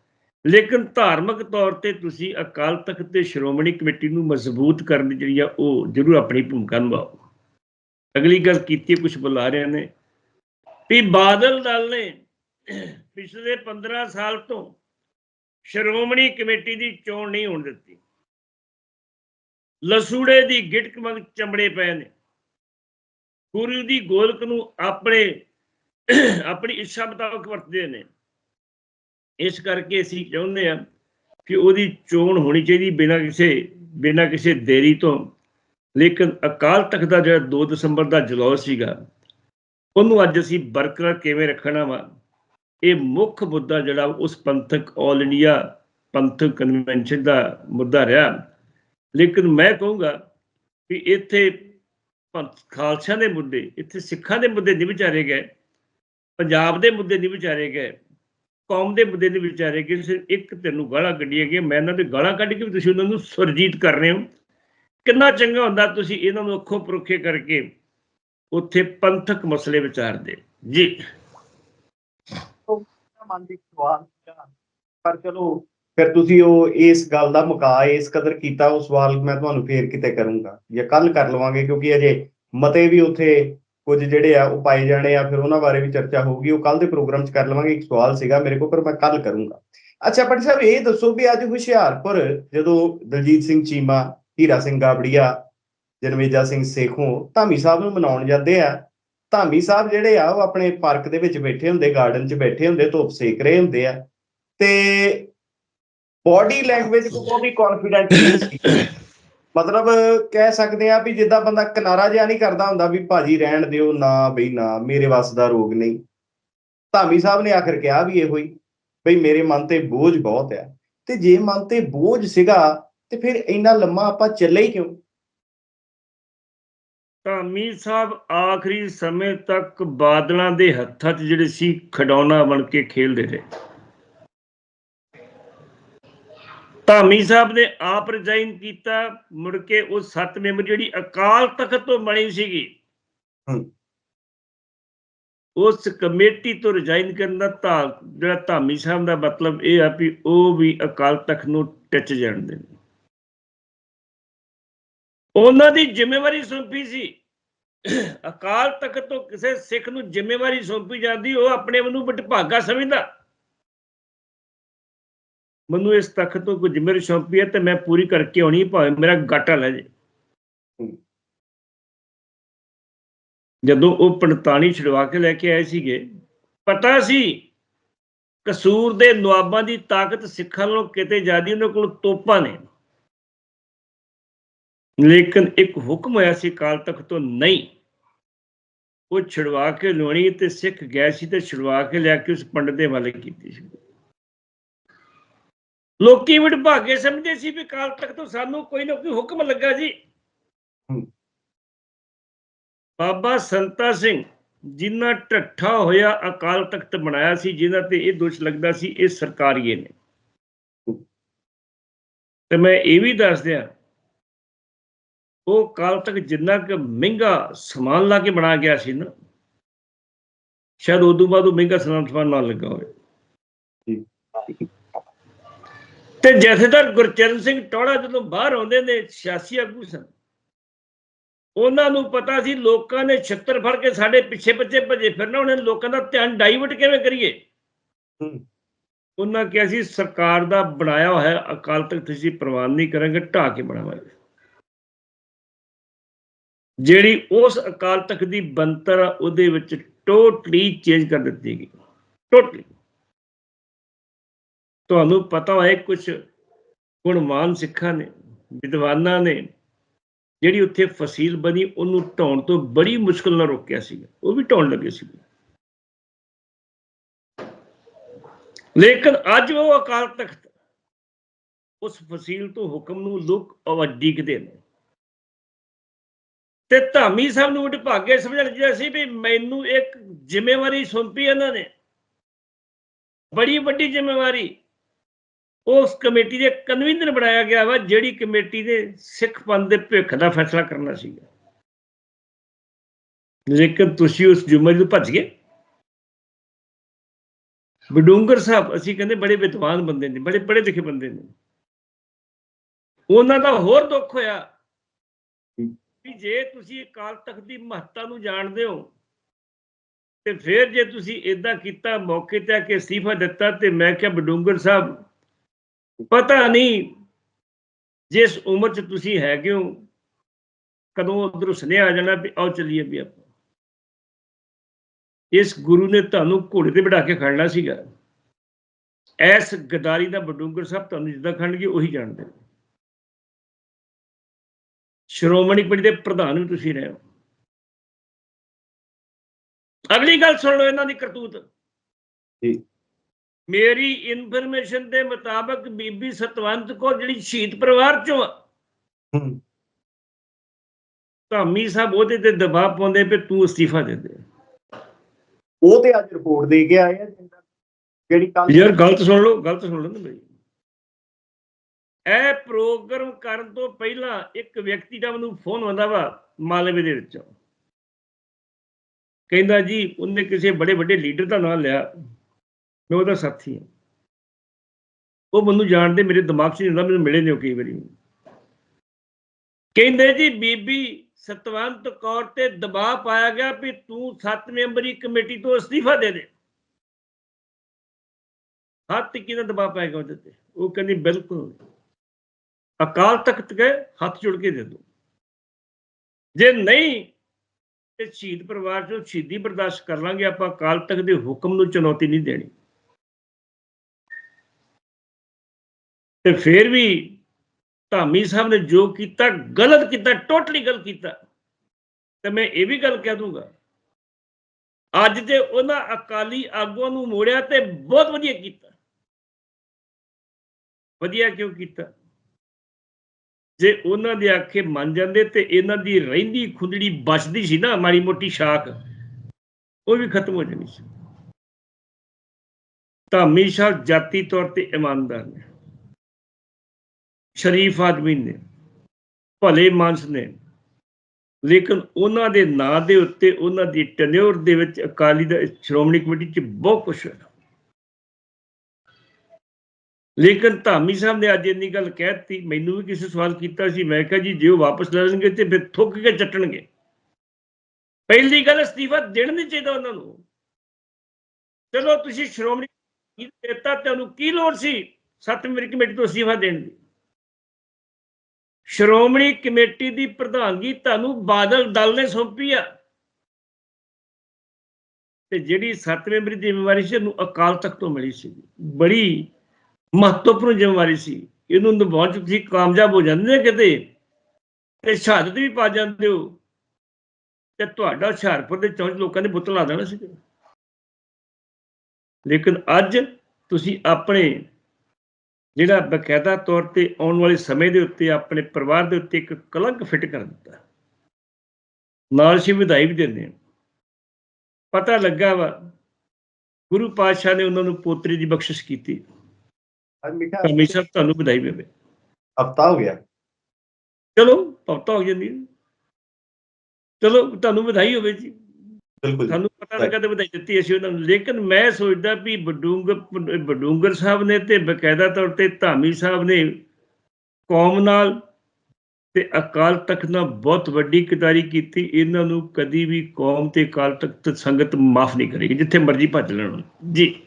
[SPEAKER 2] ਲੇਕਿਨ ਧਾਰਮਿਕ ਤੌਰ ਤੇ ਤੁਸੀਂ ਅਕਾਲ ਤਖਤ ਤੇ ਸ਼੍ਰੋਮਣੀ ਕਮੇਟੀ ਨੂੰ ਮਜ਼ਬੂਤ ਕਰਨ ਦੀ ਜਿਹੜੀ ਆ, ਉਹ ਜ਼ਰੂਰ ਆਪਣੀ ਭੂਮਿਕਾ ਨਿਭਾਓ। ਅਗਲੀ ਗੱਲ ਕੀਤੀ ਕੁਝ ਬੁਲਾ ਰਹੇ ਨੇ। ਵੀ ਬਾਦਲ ਦਲ ਨੇ ਪਿਛਲੇ 15 ਸਾਲ ਤੋਂ ਸ਼੍ਰੋਮਣੀ ਕਮੇਟੀ ਦੀ ਚੋਣ ਨਹੀਂ ਹੋਣ ਦਿੱਤੀ। ਲਸੂੜੇ ਦੀ ਗਿਟਕ ਮੰਗ ਚਮੜੇ ਪਏ ਨੇ। ਗੁਰੂ ਦੀ ਗੋਲਕ ਨੂੰ ਆਪਣੇ, ਆਪਣੀ ਇੱਛਾ ਮੁਤਾਬਕ ਵਰਤਦੇ ਨੇ। ਇਸ ਕਰਕੇ ਅਸੀਂ ਚਾਹੁੰਦੇ ਆ ਕਿ ਉਹਦੀ ਚੋਣ ਹੋਣੀ ਚਾਹੀਦੀ ਬਿਨਾਂ ਕਿਸੇ ਬਿਨਾਂ ਕਿਸੇ ਦੇਰੀ ਤੋਂ। ਲੇਕਿਨ ਅਕਾਲ ਤਖਤ ਦਾ ਜਿਹੜਾ 2 ਦਸੰਬਰ ਦਾ ਜਲੌਸ ਸੀਗਾ ਉਹਨੂੰ ਅੱਜ ਅਸੀਂ ਬਰਕਰਾਰ ਕਿਵੇਂ ਰੱਖਣਾ ਵਾ? ਇਹ ਮੁੱਖ ਮੁੱਦਾ ਜਿਹੜਾ ਉਸ ਪੰਥਕ ਆਲ ਇੰਡੀਆ ਪੰਥਕ ਕਨਵੈਨਸ਼ਨ ਦਾ ਮੁੱਦਾ ਰਿਹਾ। ਲੇਕਿਨ ਮੈਂ ਕਹੂੰਗਾ ਵੀ ਇੱਥੇ ਪੰਥ, ਖਾਲਸਿਆਂ ਦੇ ਮੁੱਦੇ, ਇੱਥੇ ਸਿੱਖਾਂ ਦੇ ਮੁੱਦੇ ਨਹੀਂ ਵਿਚਾਰੇ ਗਏ, ਪੰਜਾਬ ਦੇ ਮੁੱਦੇ ਨਹੀਂ ਵਿਚਾਰੇ ਗਏ, ਕੌਮ ਦੇ ਮੁੱਦੇ ਨਹੀਂ ਵਿਚਾਰੇ ਗਏ, ਸਿਰਫ ਇੱਕ ਤੈਨੂੰ ਗਾਲਾਂ ਕੱਢੀਆਂ ਗਈਆਂ। ਮੈਂ ਇਹਨਾਂ ਦੇ ਗਾਲਾਂ ਕੱਢ ਕੇ ਵੀ ਤੁਸੀਂ ਉਹਨਾਂ ਨੂੰ ਸੁਰਜੀਤ ਕਰ ਰਹੇ ਹੋ। ਕਿੰਨਾ ਚੰਗਾ ਹੁੰਦਾ ਤੁਸੀਂ ਇਹਨਾਂ ਨੂੰ ਅੱਖੋਂ ਪਰੋਖੇ ਕਰਕੇ ਉੱਥੇ ਪੰਥਕ ਮਸਲੇ ਵਿਚਾਰਦੇ ਜੀ।
[SPEAKER 1] ਮਨ ਦੀ ਸਵਾਲ ਪਰ ਚਲੋ, ਫਿਰ ਤੁਸੀਂ ਉਹ ਇਸ ਗੱਲ ਦਾ ਮੁਕਾ ਇਸ ਕਦਰ ਕੀਤਾ, ਉਹ ਸਵਾਲ ਮੈਂ ਤੁਹਾਨੂੰ ਫੇਰ ਕਿਤੇ ਕਰੂੰਗਾ। ਜਾਂ ਕੱਲ ਕਰ ਲਵਾਂਗੇ, ਕਿਉਂਕਿ ਅਜੇ ਮਤੇ ਵੀ ਉੱਥੇ ਕੁਝ ਜਿਹੜੇ ਆ, ਉਹ ਪਾਏ ਜਾਣੇ ਆ, ਫਿਰ ਉਹਨਾਂ ਬਾਰੇ ਵੀ ਚਰਚਾ ਹੋਊਗੀ। ਉਹ ਕੱਲ ਦੇ ਪ੍ਰੋਗਰਾਮ 'ਚ ਕਰ ਲਵਾਂਗੇ, ਇੱਕ ਸਵਾਲ ਸੀਗਾ ਮੇਰੇ ਕੋਲ, ਪਰ ਮੈਂ ਕੱਲ ਕਰੂੰਗਾ। ਅੱਛਾ ਪਟ ਸਾਹਿਬ, ਇਹ ਦੱਸੋ ਵੀ ਅੱਜ ਹੁਸ਼ਿਆਰਪੁਰ, ਜਦੋਂ ਦਲਜੀਤ ਸਿੰਘ ਚੀਮਾ, ਹੀਰਾ ਸਿੰਘ ਗਾਬੜੀਆ ਜਨਵੇਜਾ ਸਿੰਘ ਸੇਖੋਂ ਧਾਮੀ ਸਾਹਿਬ ਨੂੰ ਮਨਾਉਣ ਜਾਂਦੇ ਆ। ਧਾਮੀ ਸਾਹਿਬ ਜਿਹੜੇ ਆ, ਉਹ ਆਪਣੇ ਪਾਰਕ ਦੇ ਵਿੱਚ ਬੈਠੇ ਹੁੰਦੇ ਗਾਰਡਨ 'ਚ ਬੈਠੇ ਹੁੰਦੇ, ਧੁੱਪ ਸੇਕ ਰਹੇ ਹੁੰਦੇ ਆ। ਤੇ ਬਾਡੀ ਲੈਂਗੁਏਜ ਕੋਈ ਕੌਨਫੀਡੈਂਟ ਨਹੀਂ ਸੀ। ਮਤਲਬ ਕਹਿ ਸਕਦੇ ਆ ਵੀ ਜਿੱਦਾਂ ਬੰਦਾ ਕਿਨਾਰਾ ਜਿਹਾ ਨਹੀਂ ਕਰਦਾ ਹੁੰਦਾ ਵੀ ਭਾਜੀ ਰਹਿਣ ਦਿਓ, ਨਾ ਬਈ ਨਾ, ਮੇਰੇ ਵੱਸ ਦਾ ਰੋਗ ਨਹੀਂ। ਧਾਮੀ ਸਾਹਿਬ ਨੇ ਆਖਰ ਕਿਹਾ ਵੀ ਇਹੋ ਹੀ, ਬਈ ਮੇਰੇ ਮਨ ਤੇ ਬੋਝ ਬਹੁਤ ਆ। ਤੇ ਜੇ ਮਨ ਤੇ ਬੋਝ ਸੀਗਾ, ਤੇ ਫਿਰ ਇੰਨਾ ਲੰਮਾ ਆਪਾਂ ਚੱਲੇ ਹੀ ਕਿਉਂ?
[SPEAKER 2] ਧਾਮੀ ਸਾਹਿਬ ਆਖਰੀ ਸਮੇਂ ਤੱਕ ਬਾਦਲਾਂ ਦੇ ਹੱਥਾਂ 'ਚ ਜਿਹੜੇ ਸੀ ਖਡੌਣਾ ਬਣ ਕੇ ਖੇਲਦੇ ਰਹੇ ਧਾਮੀ ਸਾਹਿਬ ਨੇ ਆਪ ਰਿਜ਼ਾਈਨ ਕੀਤਾ ਮੁੜ ਕੇ ਉਹ ਸੱਤ ਮੈਂਬਰ ਜਿਹੜੀ ਅਕਾਲ ਤਖਤ ਤੋਂ ਬਣੀ ਸੀਗੀ। ਉਸ ਕਮੇਟੀ ਤੋਂ ਰਿਜ਼ਾਈਨ ਕਰਨ ਦਾ ਧਾ ਜਿਹੜਾ ਧਾਮੀ ਸਾਹਿਬ ਦਾ ਮਤਲਬ ਇਹ ਆ ਵੀ ਉਹ ਵੀ ਅਕਾਲ ਤਖਤ ਨੂੰ ਟਿੱਚ ਜਾਣਦੇ ਨੇ ਉਹਨਾਂ ਦੀ ਜ਼ਿੰਮੇਵਾਰੀ ਸੌਂਪੀ ਸੀ। ਅਕਾਲ ਤਖਤ ਤੋਂ ਕਿਸੇ ਸਿੱਖ ਨੂੰ ਜ਼ਿੰਮੇਵਾਰੀ ਸੌਂਪੀ ਜਾਂਦੀ ਉਹ ਆਪਣੇ ਆਪ ਨੂੰ ਵਡਭਾਗਾ ਸਮਝਦਾ। ਮੈਨੂੰ ਇਸ ਤਖਤ ਤੋਂ ਕੋਈ ਜ਼ਿੰਮੇਵਾਰੀ ਸੌਂਪੀ ਹੈ ਤੇ ਮੈਂ ਪੂਰੀ ਕਰਕੇ ਆਉਣੀ ਭਾਵੇਂ ਮੇਰਾ ਗਾਟਾ ਲੈ ਜੇ। ਜਦੋਂ ਉਹ 45 ਛਡਵਾ ਕੇ ਲੈ ਕੇ ਆਏ ਸੀਗੇ ਪਤਾ ਸੀ ਕਸੂਰ ਦੇ ਨਵਾਬਾਂ ਦੀ ਤਾਕਤ ਸਿੱਖਾਂ ਨਾਲੋਂ ਕਿਤੇ ਜ਼ਿਆਦੀ ਉਹਨਾਂ ਕੋਲ ਤੋਪਾਂ ਨੇ। ਲੇਕਿਨ ਇੱਕ ਹੁਕਮ ਹੋਇਆ ਸੀ ਕਾਲ ਤਖਤ ਤੋਂ ਨਹੀਂ। ਉਹ ਛੁਡਵਾ ਕੇ ਲਿਆਉਣੀ ਤੇ ਸਿੱਖ ਗਏ ਸੀ ਤੇ ਛੁਡਵਾ ਕੇ ਲਿਆ ਕੇ ਉਸ ਪੰਡਤ ਦੇ ਹਵਾਲੇ ਕੀਤੀ ਸੀ। ਲੋਕੀ ਵਡਭਾਗੇ ਸਮਝਦੇ ਸੀ ਵੀ ਕਾਲ ਤਖਤ ਤੋਂ ਸਾਨੂੰ ਕੋਈ ਨਾ ਕੋਈ ਹੁਕਮ ਲੱਗਾ ਜੀ। ਬਾਬਾ ਸੰਤਾ ਸਿੰਘ ਜਿਨ੍ਹਾਂ ਢੱਠਾ ਹੋਇਆ ਅਕਾਲ ਤਖਤ ਬਣਾਇਆ ਸੀ ਜਿਨ੍ਹਾਂ ਤੇ ਇਹ ਦੋਸ਼ ਲੱਗਦਾ ਸੀ ਇਹ ਸਰਕਾਰੀਏ ਨੇ। ਤੇ ਮੈਂ ਇਹ ਵੀ ਦੱਸ ਦਿਆਂ ਉਹ ਕਾਲ ਤੱਕ ਜਿੰਨਾ ਕਿ ਮਹਿੰਗਾ ਸਮਾਨ ਲਾ ਕੇ ਬਣਾ ਗਿਆ ਸੀ ਨਾ ਸ਼ਾਇਦ ਉਦੋਂ ਬਾਅਦ ਉਹ ਮਹਿੰਗਾ ਸਮਾਨ ਸਮਾਨ ਨਾ ਲੱਗਾ ਹੋਵੇ। ਤੇ ਜਥੇਦਾਰ ਗੁਰਚਰਨ ਸਿੰਘ ਟੋੜਾ ਜਦੋਂ ਬਾਹਰ ਆਉਂਦੇ ਨੇ ਸਿਆਸੀ ਆਗੂ ਸਨ ਉਹਨਾਂ ਨੂੰ ਪਤਾ ਸੀ ਲੋਕਾਂ ਨੇ ਛੱਤਰ ਫੜ ਕੇ ਸਾਡੇ ਪਿੱਛੇ ਪਿੱਛੇ ਭੱਜੇ ਫਿਰਨਾ ਉਹਨਾਂ ਨੇ ਲੋਕਾਂ ਦਾ ਧਿਆਨ ਡਾਈਵਰਟ ਕਿਵੇਂ ਕਰੀਏ। ਉਹਨਾਂ ਕਿਹਾ ਸੀ ਸਰਕਾਰ ਦਾ ਬਣਾਇਆ ਹੋਇਆ ਅਕਾਲ ਤਖਤ ਅਸੀਂ ਪ੍ਰਵਾਨ ਨਹੀਂ ਕਰਾਂਗੇ ਢਾਹ ਕੇ ਬਣਾਵਾਂਗੇ। ਜਿਹੜੀ ਉਸ ਅਕਾਲ ਤਖਤ ਦੀ ਬੰਤਰ ਆ, ਉਹਦੇ ਵਿੱਚ ਟੋਟਲੀ ਚੇਂਜ ਕਰ ਦਿੱਤੀ ਗਈ। ਟੋਟਲੀ ਤੁਹਾਨੂੰ ਪਤਾ ਹੋਏ ਕੁਝ ਗੁਣਵਾਨ ਸਿੱਖਾਂ ਨੇ ਵਿਦਵਾਨਾਂ ਨੇ ਜਿਹੜੀ ਉੱਥੇ ਫਸੀਲ ਬਣੀ ਉਹਨੂੰ ਢਾਉਣ ਤੋਂ ਬੜੀ ਮੁਸ਼ਕਲ ਨਾਲ ਰੋਕਿਆ ਸੀ। ਉਹ ਵੀ ਢਾਉਣ ਲੱਗੇ ਸੀ। ਲੇਕਿਨ ਅੱਜ ਉਹ ਅਕਾਲ ਤਖਤ ਉਸ ਫਸੀਲ ਤੋਂ ਹੁਕਮ ਨੂੰ ਲੋਕ ਲੁਕ ਅਵਡੀਕਦੇ ਨੇ। ਤੇ ਧਾਮੀ ਸਾਹਿਬ ਨੂੰ ਵਡਭਾਗੇ ਸਮਝਣ ਜਿਹਾ ਸੀ ਵੀ ਮੈਨੂੰ ਇੱਕ ਜ਼ਿੰਮੇਵਾਰੀ ਸੌਂਪੀ ਇਹਨਾਂ ਨੇ। ਬੜੀ ਵੱਡੀ ਜ਼ਿੰਮੇਵਾਰੀ। ਉਸ ਕਮੇਟੀ ਦੇ ਕਨਵੀਨਰ ਬਣਾਇਆ ਗਿਆ ਵਾ, ਜਿਹੜੀ ਕਮੇਟੀ ਦੇ ਸਿੱਖ ਪੰਥ ਦੇ ਭਵਿੱਖ ਦਾ ਫੈਸਲਾ ਕਰਨਾ ਸੀਗਾ। ਲੇਕਿਨ ਤੁਸੀਂ ਉਸ ਜ਼ਿੰਮੇਵਾਰੀ ਤੋਂ ਭੱਜ ਗਏ। ਬਡੂੰਗਰ ਸਾਹਿਬ, ਅਸੀਂ ਕਹਿੰਦੇ ਬੜੇ ਵਿਦਵਾਨ ਬੰਦੇ ਨੇ, ਬੜੇ ਪੜ੍ਹੇ ਲਿਖੇ ਬੰਦੇ ਨੇ। ਉਹਨਾਂ ਦਾ ਹੋਰ ਦੁੱਖ ਹੋਇਆ। ਵੀ ਜੇ ਤੁਸੀਂ ਅਕਾਲ ਤਖਤ ਦੀ ਮਹੱਤਤਾ ਨੂੰ ਜਾਣਦੇ ਹੋ, ਤੇ ਫਿਰ ਜੇ ਤੁਸੀਂ ਇਦਾਂ ਕੀਤਾ, ਮੌਕੇ ਤੇ ਆ ਕੇ ਅਸਤੀਫਾ ਦਿੱਤਾ, ਤੇ ਮੈਂ ਕਿਹਾ ਬਡੂੰਗਰ ਸਾਹਿਬ, ਪਤਾ ਨਹੀਂ ਜਿਸ ਉਮਰ 'ਚ ਤੁਸੀਂ ਹੈਗੇ ਹੋ, ਕਦੋਂ ਉਧਰੋਂ ਸੁਨੇਹਾ ਆ ਜਾਣਾ ਵੀ ਆਓ ਚੱਲੀਏ ਵੀ ਆਪਾਂ। ਇਸ ਗੁਰੂ ਨੇ ਤੁਹਾਨੂੰ ਘੋੜੇ ਤੇ ਬਿਠਾ ਕੇ ਖੜਨਾ ਸੀਗਾ। ਐਸ ਗਦਾਰੀ ਦਾ ਬਡੂੰਗਰ ਸਾਹਿਬ ਤੁਹਾਨੂੰ ਜਿੱਦਾਂ ਖੜਨਗੇ, ਉਹੀ ਜਾਣਦੇ ਨੇ। ਸ਼੍ਰੋਮਣੀ ਕਮੇਟੀ ਦੇ ਪ੍ਰਧਾਨ ਵੀ ਤੁਸੀਂ ਰਹੇ ਹੋ। ਅਗਲੀ ਗੱਲ ਸੁਣ ਲਓ ਇਹਨਾਂ ਦੀ ਕਰਤੂਤ।
[SPEAKER 1] ਜੀ।
[SPEAKER 2] ਮੇਰੀ ਇਨਫੋਰਮੇਸ਼ਨ ਦੇ ਮੁਤਾਬਕ ਬੀਬੀ ਸਤਵੰਤ ਕੌਰ ਜਿਹੜੀ ਸ਼ਹੀਦ ਪਰਿਵਾਰ ਚੋਂ ਆ,
[SPEAKER 1] ਹੂੰ।
[SPEAKER 2] ਧਾਮੀ ਸਾਹਿਬ ਉਹਦੇ ਤੇ ਦਬਾਅ ਪਾਉਂਦੇ ਵੀ ਤੂੰ ਅਸਤੀਫਾ ਦੇ ਦੇ।
[SPEAKER 1] ਉਹ ਤੇ ਅੱਜ ਰਿਪੋਰਟ ਦੇ ਕੇ ਆਏ ਆ ਜਿਹੜੀ ਕੱਲ
[SPEAKER 2] ਯਾਰ ਗਲਤ ਸੁਣ ਲਓ ਗਲਤ ਸੁਣ ਲਓ ਨਾ ਬਈ। ਇਹ ਪ੍ਰੋਗਰਾਮ ਕਰਨ ਤੋਂ ਪਹਿਲਾਂ ਇੱਕ ਵਿਅਕਤੀ ਦਾ ਮੈਨੂੰ ਫੋਨ ਆਉਂਦਾ ਵਾ ਮਾਲਵੇ ਦੇ ਵਿੱਚੋਂ। ਕਹਿੰਦਾ ਜੀ, ਉਹਨੇ ਕਿਸੇ ਬੜੇ ਵੱਡੇ ਲੀਡਰ ਦਾ ਨਾਮ ਲਿਆ। ਮੈਂ ਉਹਦਾ ਸਾਥੀ ਹਾਂ। ਉਹ ਮੈਨੂੰ ਜਾਣਦੇ, ਮੇਰੇ ਦਿਮਾਗ 'ਚ ਨਹੀਂ ਹੁੰਦਾ ਮੈਨੂੰ ਮਿਲੇ ਨੇ ਉਹ ਕਈ ਵਾਰੀ। ਕਹਿੰਦੇ ਜੀ, ਬੀਬੀ ਸਤਵੰਤ ਕੌਰ ਤੇ ਦਬਾਅ ਪਾਇਆ ਗਿਆ ਵੀ ਤੂੰ ਸੱਤ ਮੈਂਬਰੀ ਕਮੇਟੀ ਤੋਂ ਅਸਤੀਫਾ ਦੇ ਦੇ। ਹੱਥ ਕਿਹਦਾ ਦਬਾਅ ਪਾਇਆ ਗਿਆ ਉਹਦੇ ਤੇ? ਉਹ ਕਹਿੰਦੀ, ਬਿਲਕੁਲ। ਅਕਾਲ ਤਖਤ ਗਏ ਹੱਥ ਜੁੜ ਕੇ ਦੇ ਦੋ। ਜੇ ਨਹੀਂ, ਤੇ ਸ਼ਹੀਦ ਪਰਿਵਾਰ ਚੋਂ ਸ਼ਹੀਦੀ ਬਰਦਾਸ਼ਤ ਕਰ ਲਾਂਗੇ, ਆਪਾਂ ਅਕਾਲ ਤਖਤ ਦੇ ਹੁਕਮ ਨੂੰ ਚੁਣੌਤੀ ਨਹੀਂ ਦੇਣੀ। ਤੇ ਫਿਰ ਵੀ ਧਾਮੀ ਸਾਹਿਬ ਨੇ ਜੋ ਕੀਤਾ, ਗਲਤ ਕੀਤਾ, ਟੋਟਲੀ ਗਲਤ ਕੀਤਾ, ਤੇ ਮੈਂ ਇਹ ਵੀ ਗੱਲ ਕਹਿ ਦੂੰਗਾ, ਅੱਜ ਤੇ ਉਹਨਾਂ ਅਕਾਲੀ ਆਗੂਆਂ ਨੂੰ ਮੋੜਿਆ ਤੇ ਬਹੁਤ ਵਧੀਆ ਕੀਤਾ। ਵਧੀਆ ਕਿਉਂ ਕੀਤਾ? ਜੇ ਉਹਨਾਂ ਦੇ ਆਖੇ ਮੰਨ ਜਾਂਦੇ ਤੇ ਇਹਨਾਂ ਦੀ ਰਹਿੰਦੀ ਖੁੰਦੜੀ ਬਚਦੀ ਸੀ ਨਾ ਮਾੜੀ ਮੋਟੀ ਸ਼ਾਖ ਉਹ ਵੀ ਖਤਮ ਹੋ ਜਾਣੀ ਸੀ। ਧਾਮੀ ਸਾਹਿਬ ਜਾਤੀ ਤੌਰ ਤੇ ਇਮਾਨਦਾਰ ਨੇ। ਸ਼ਰੀਫ ਆਦਮੀ ਨੇ, ਭਲੇ ਮਾਨਸ ਨੇ। ਲੇਕਿਨ ਉਹਨਾਂ ਦੇ ਨਾਂ ਦੇ ਉੱਤੇ ਉਹਨਾਂ ਦੀ ਟੈਨਿਓਰ ਦੇ ਵਿੱਚ ਅਕਾਲੀ ਦਾ ਸ਼੍ਰੋਮਣੀ ਕਮੇਟੀ 'ਚ ਬਹੁਤ ਕੁਛ ਹੋਇਆ। ਲੇਕਿਨ ਧਾਮੀ ਸਾਹਿਬ ਨੇ ਅੱਜ ਇੰਨੀ ਗੱਲ ਕਹਿਤੀ, ਮੈਨੂੰ ਵੀ ਕਿਸੇ ਸਵਾਲ ਕੀਤਾ ਸੀ, ਮੈਂ ਕਿਹਾ ਜੀ, ਜੇ ਉਹ ਵਾਪਸ ਲੈ ਲੈਣਗੇ ਤੇ ਫਿਰ ਥੁੱਕ ਕੇ ਚੱਟਣਗੇ। ਪਹਿਲੀ ਗੱਲ ਅਸਤੀਫਾ ਦੇਣ ਨਹੀਂ ਚਾਹੀਦਾ ਉਹਨਾਂ ਨੂੰ। ਚਲੋ ਤੁਸੀਂ ਸ਼੍ਰੋਮਣੀ ਦਿੱਤਾ ਤੇ ਕੀ ਲੋੜ ਸੀ ਸੱਤ ਮੈਂਬਰੀ ਕਮੇਟੀ ਤੋਂ ਅਸਤੀਫਾ ਦੇਣ ਦੀ? ਸ਼੍ਰੋਮਣੀ ਕਮੇਟੀ ਦੀ ਪ੍ਰਧਾਨਗੀ ਤੁਹਾਨੂੰ ਬਾਦਲ ਦਲ ਨੇ ਸੌਂਪੀ ਆ। ਤੇ ਜਿਹੜੀ 7 ਮੈਂਬਰੀ ਦੀ ਜ਼ਿੰਮੇਵਾਰੀ ਸੀ ਇਹਨੂੰ ਅਕਾਲ ਤਖਤ ਤੋਂ ਮਿਲੀ ਸੀ। ਬੜੀ ਮਹੱਤਵਪੂਰਨ ਜ਼ਿੰਮੇਵਾਰੀ ਸੀ। ਇਹਨੂੰ ਨਿਭਾਉਣ ਚ ਤੁਸੀਂ ਕਾਮਯਾਬ ਹੋ ਜਾਂਦੇ ਨੇ ਕਿਤੇ। ਤੇ ਸ਼ਹਾਦਤ ਵੀ ਪਾ ਜਾਂਦੇ ਹੋ। ਤੇ ਤੁਹਾਡਾ ਹੁਸ਼ਿਆਰਪੁਰ ਦੇ ਚੌਂਚ ਲੋਕਾਂ ਨੇ ਬੁੱਤ ਲਾ ਦੇਣਾ ਸੀ। ਲੇਕਿਨ ਅੱਜ ਤੁਸੀਂ ਆਪਣੇ ਜਿਹੜਾ ਬਕਾਇਦਾ ਤੌਰ ਤੇ ਆਉਣ ਵਾਲੇ ਸਮੇਂ ਦੇ ਉੱਤੇ, ਆਪਣੇ ਪਰਿਵਾਰ ਦੇ ਉੱਤੇ ਇੱਕ ਕਲੰਕ ਫਿੱਟ ਕਰ ਦਿੱਤਾ। ਨਾਲ ਸੀ ਵਧਾਈ ਵੀ ਦਿੰਦੇ ਆ ਪਤਾ ਲੱਗਾ ਵਾ, ਗੁਰੂ ਪਾਤਸ਼ਾਹ ਨੇ ਉਹਨਾਂ ਨੂੰ ਪੋਤਰੀ ਦੀ ਬਖਸ਼ਿਸ਼ ਕੀਤੀ।
[SPEAKER 1] ਅੱਜ ਮਿੱਠਾ
[SPEAKER 2] ਸਾਹਿਬ ਤੁਹਾਨੂੰ ਵਧਾਈ ਦੇਵੇ।
[SPEAKER 1] ਹਫਤਾ ਹੋ ਗਿਆ।
[SPEAKER 2] ਚਲੋ ਹਫ਼ਤਾ ਹੋ ਜਾਂਦੀ ਹੈ। ਚਲੋ ਤੁਹਾਨੂੰ ਵਧਾਈ ਹੋਵੇ ਜੀ।
[SPEAKER 1] ਬਿਲਕੁਲ
[SPEAKER 2] ਸਾਨੂੰ ਪਤਾ ਲੱਗਾ ਤੇ ਵਧਾਈ ਦਿੱਤੀ ਅਸੀਂ ਉਹਨਾਂ ਨੂੰ। ਲੇਕਿਨ ਮੈਂ ਸੋਚਦਾ ਵੀ ਬਡੂੰਗਰ ਬਡੂੰਗਰ ਸਾਹਿਬ ਨੇ ਤੇ ਬਕਾਇਦਾ ਤੌਰ ਤੇ ਧਾਮੀ ਸਾਹਿਬ ਨੇ ਕੌਮ ਨਾਲ ਤੇ ਅਕਾਲ ਤਖਤ ਨਾਲ ਬਹੁਤ ਵੱਡੀ ਕਿਤਾਰੀ ਕੀਤੀ। ਇਹਨਾਂ ਨੂੰ ਕਦੀ ਵੀ ਕੌਮ ਤੇ ਅਕਾਲ ਤਖਤ ਸੰਗਤ ਮਾਫ ਨਹੀਂ ਕਰੇਗੀ ਜਿੱਥੇ ਮਰਜ਼ੀ ਭੱਜ ਲੈਣ। ਜੀ।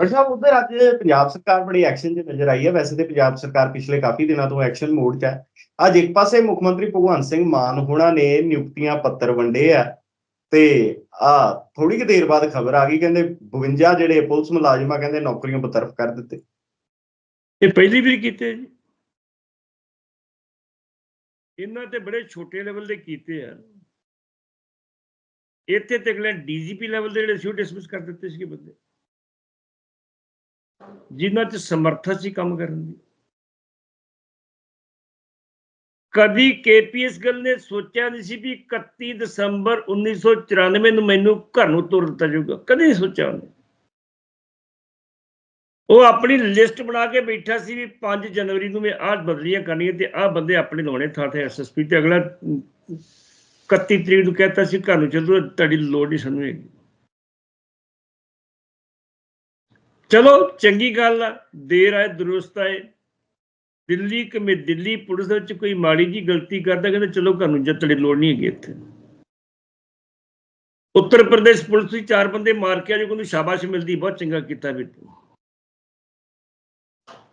[SPEAKER 1] ਪਰ ਸਾਹਿਬ ਉਧਰ ਅੱਜ ਪੰਜਾਬ ਸਰਕਾਰ ਬੜੀ ਐਕਸ਼ਨ 'ਚ ਨਜ਼ਰ ਆਈ ਹੈ। ਵੈਸੇ ਤੇ ਪੰਜਾਬ ਸਰਕਾਰ ਪਿਛਲੇ ਕਾਫੀ ਦਿਨਾਂ ਤੋਂ ਐਕਸ਼ਨ ਮੋਡ 'ਚ ਹੈ। ਅੱਜ ਇੱਕ ਪਾਸੇ ਮੁੱਖ ਮੰਤਰੀ ਭਗਵੰਤ ਸਿੰਘ ਮਾਨ ਹੋਣਾ ਨੇ ਨਿਯੁਕਤੀਆਂ ਪੱਤਰ ਵੰਡੇ ਆ ਤੇ ਆ ਥੋੜੀ ਕੁ ਦੇਰ ਬਾਅਦ ਖਬਰ ਆ ਗਈ, ਕਹਿੰਦੇ 52 ਜਿਹੜੇ ਪੁਲਿਸ ਮੁਲਾਜ਼ਮਾਂ ਕਹਿੰਦੇ ਨੌਕਰੀਆਂ ਬਤਰਫ ਕਰ ਦਿੱਤੇ।
[SPEAKER 2] ਇਹ ਪਹਿਲੀ ਵੀ ਕੀਤੇ ਜੀ। ਇਹਨਾਂ ਤੇ ਬੜੇ ਛੋਟੇ ਲੈਵਲ ਦੇ ਕੀਤੇ ਆ। ਇੱਥੇ ਤੱਕ ਲੈ ਡੀਜੀਪੀ ਲੈਵਲ ਦੇ ਜਿਹੜੇ ਸੀ ਡਿਸਮਿਸ ਕਰ ਦਿੱਤੇ ਸੀਗੇ ਬੰਦੇ। ਜਿਨ੍ਹਾਂ 'ਚ ਸਮਰੱਥਾ ਸੀ ਕੰਮ ਕਰਨ ਦੀ। ਕਦੀ ਕੇਪੀਐਸ ਗੱਲ ਨੇ ਸੋਚਿਆ ਨਹੀਂ ਸੀ ਵੀ 31 ਦਸੰਬਰ 1994 ਨੂੰ ਮੈਨੂੰ ਘਰ ਨੂੰ ਤੁਰ ਦਿੱਤਾ ਜਾਊਗਾ। ਕਦੇ ਨਹੀਂ ਸੋਚਿਆ ਉਹਨੇ। ਉਹ ਆਪਣੀ ਲਿਸਟ ਬਣਾ ਕੇ ਬੈਠਾ ਸੀ ਵੀ 5 ਜਨਵਰੀ ਨੂੰ ਮੈਂ ਆਹ ਬਦਲੀਆਂ ਕਰਨੀਆਂ ਤੇ ਆਹ ਬੰਦੇ ਆਪਣੇ ਲਾਉਣੇ ਥਾਂ ਤੇ ਐਸਐਸਪੀ ਤੇ। ਅਗਲਾ ਅਮ, 31 ਤਰੀਕ ਨੂੰ ਕਹਿੰਦਾ ਸੀ ਘਰ ਨੂੰ ਚੱਲੋ ਤੁਹਾਡੀ ਲੋੜ ਨਹੀਂ ਸਾਨੂੰ ਹੈਗੀ। ਚਲੋ, ਚੰਗੀ ਗੱਲ ਆ, ਦੇਰ ਆਏ ਦਰੁਸਤ ਆਏ ਦਿੱਲੀ ਕਮੇ ਦਿੱਲੀ ਪੁਲਿਸ ਦੇ ਵਿੱਚ ਕੋਈ ਮਾੜੀ ਜੀ ਗਲਤੀ ਕਰਦਾ, ਕਹਿੰਦਾ ਚਲੋ ਘਰ ਨੂੰ ਜੱਤੜੀ ਲੋੜ ਨਹੀਂ ਹੈਗੀ ਇੱਥੇ। ਉੱਤਰ ਪ੍ਰਦੇਸ਼ ਪੁਲਿਸ ਵੀ ਚਾਰ ਬੰਦੇ ਮਾਰ ਕੇ ਆ, ਜੋ ਸ਼ਾਬਾਸ਼ ਮਿਲਦੀ, ਬਹੁਤ ਚੰਗਾ ਕੀਤਾ ਵੀ ਤੂੰ।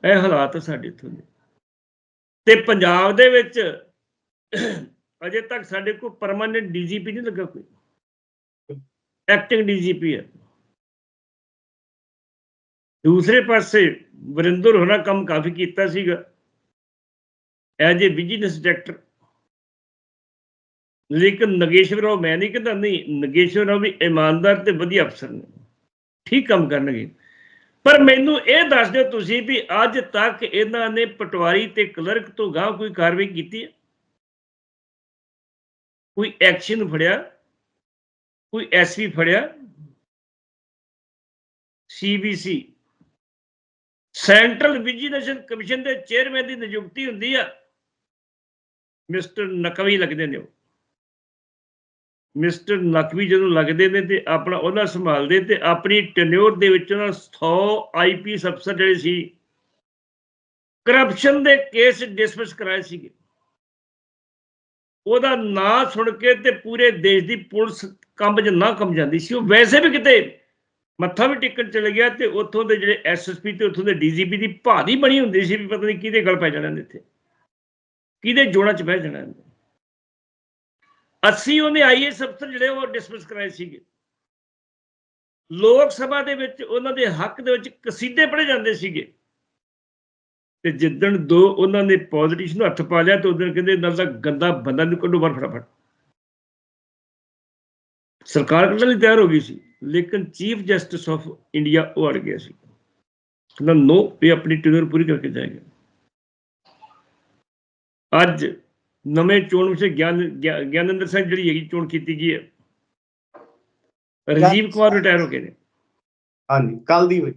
[SPEAKER 2] ਇਹ ਹਾਲਾਤ ਆ ਸਾਡੇ ਇੱਥੋਂ ਦੇ। ਤੇ ਪੰਜਾਬ ਦੇ ਵਿੱਚ ਅਜੇ ਤੱਕ ਸਾਡੇ ਕੋਲ ਪਰਮਾਨੈਂਟ ਡੀਜੀਪੀ ਨਹੀਂ ਲੱਗਾ ਕੋਈ। ਐਕਟਿੰਗ ਡੀਜੀਪੀ ਹੈ ਦੂਸਰੇ ਪਾਸੇ ਵਰਿੰਦਰ ਹੋਣਾ ਕੰਮ ਕਾਫੀ ਕੀਤਾ ਸੀਗਾ। ਐਜ ਏ ਬਿਜ਼ਨਸ ਡਾਇਰੈਕਟਰ ਲੇਕਿਨ ਨਗੇਸ਼ਵਰ ਰਾਓ, ਮੈਂ ਨਹੀਂ ਕਹਿੰਦਾ, ਨਹੀਂ, ਨਗੇਸ਼ਵਰ ਰਾਓ ਵੀ ਇਮਾਨਦਾਰ ਤੇ ਵਧੀਆ ਅਫਸਰ ਨੇ। ਠੀਕ ਕੰਮ ਕਰਨਗੇ। ਪਰ ਮੈਨੂੰ ਇਹ ਦੱਸ ਦਿਓ ਤੁਸੀਂ ਵੀ ਅੱਜ ਤੱਕ ਇਹਨਾਂ ਨੇ ਪਟਵਾਰੀ ਤੇ ਕਲਰਕ ਤੋਂ ਗਾਹ ਕੋਈ ਕਾਰਵਾਈ ਕੀਤੀ ਹੈ? ਕੋਈ ਐਕਸ਼ਨ ਫੜਿਆ? ਕੋਈ ਐਸਪੀ ਫੜਿਆ? ਸੀਬੀਸੀ ਸੈਂਟਰਲ ਵਿਜੀਲੈਂਸ ਕਮਿਸ਼ਨ ਦੇ ਚੇਅਰਮੈਨ ਦੀ ਨਿਯੁਕਤੀ ਹੁੰਦੀ ਆ। ਮਿਸਟਰ ਨਕਵੀ ਲੱਗਦੇ ਨੇ ਉਹ। ਮਿਸਟਰ ਨਕਵੀ ਜਦੋਂ ਲੱਗਦੇ ਨੇ ਤੇ ਆਪਣਾ ਉਹਨਾਂ ਸੰਭਾਲਦੇ ਤੇ ਆਪਣੀ ਟੈਨਿਓਰ ਦੇ ਵਿੱਚ ਉਹਨਾਂ 100 ਆਈਪੀਐਸ ਅਫਸਰ ਜਿਹੜੇ ਸੀ ਕਰਪਸ਼ਨ ਦੇ ਕੇਸ ਡਿਸਮਿਸ ਕਰਾਏ ਸੀਗੇ। ਉਹਦਾ ਨਾਂ ਸੁਣ ਕੇ ਤੇ ਪੂਰੇ ਦੇਸ਼ ਦੀ ਪੁਲਿਸ ਕੰਬ ਚ ਨਾ ਕੰਬ ਜਾਂਦੀ ਸੀ। ਉਹ ਵੈਸੇ ਵੀ ਕਿਤੇ ਮੱਥਾ ਵੀ ਟੇਕਣ ਚਲੇ ਗਿਆ ਤੇ ਉੱਥੋਂ ਦੇ ਜਿਹੜੇ ਐਸਐਸਪੀ ਤੇ ਉੱਥੋਂ ਦੇ ਡੀਜੀਪੀ ਦੀ ਭਾਰੀ ਬਣੀ ਹੁੰਦੀ ਸੀ ਵੀ ਪਤਾ ਨਹੀਂ ਕਿਹਦੇ ਗਲ ਪੈ ਜਾਣਾ ਇੱਥੇ। ਕਿਹਦੇ ਜੋੜਾਂ 'ਚ ਬਹਿ ਜਾਣਾ ਇਹਨੇ। ਅੱਸੀ ਉਹਨੇ ਆਈਐਸ ਅਫਸਰ ਜਿਹੜੇ ਉਹ ਡਿਸਮਿਸ ਕਰਾਏ ਸੀਗੇ। ਲੋਕ ਸਭਾ ਦੇ ਵਿੱਚ ਉਹਨਾਂ ਦੇ ਹੱਕ ਦੇ ਵਿੱਚ ਕਸੀਦੇ ਪੜੇ ਜਾਂਦੇ ਸੀਗੇ। ਤੇ ਜਿੱਦਣ ਦੋ ਉਹਨਾਂ ਨੇ ਪੋਲੀਟੀਸ਼ਨ ਨੂੰ ਹੱਥ ਪਾ ਲਿਆ ਤੇ ਉਦੋਂ ਕਹਿੰਦੇ ਨਾਲ ਦਾ ਗੰਦਾ ਬੰਦਾ ਨੂੰ ਕੱਢੋ ਬਾਹਰ ਫਟਾਫਟ। ਸਰਕਾਰ ਕੱਢਣ ਲਈ ਤਿਆਰ ਹੋ ਗਈ ਸੀ। ਲੇਕਿਨ ਚੀਫ ਜਸਟਿਸ ਆਫ ਇੰਡੀਆ ਉਹ ਅੜ ਗਿਆ ਸੀ। ਕਹਿੰਦਾ ਨੋ ਇਹ ਆਪਣੀ ਟਿਊਨਰ ਪੂਰੀ ਕਰਕੇ ਜਾਏਗਾ। ਅੱਜ ਨਵੇਂ ਚੋਣ ਵਿੱਚ ਗਿਆਨ ਗਿਆ- ਗਿਆਨਿੰਦਰ ਸਿੰਘ ਜਿਹੜੀ ਹੈਗੀ ਚੋਣ ਕੀਤੀ ਗਈ ਹੈ ਰਾਜੀਵ ਕੁਮਾਰ ਰਿਟਾਇਰ ਹੋ ਗਏ ਨੇ।
[SPEAKER 1] ਹਾਂਜੀ ਕੱਲ ਦੀ ਹੋਈ।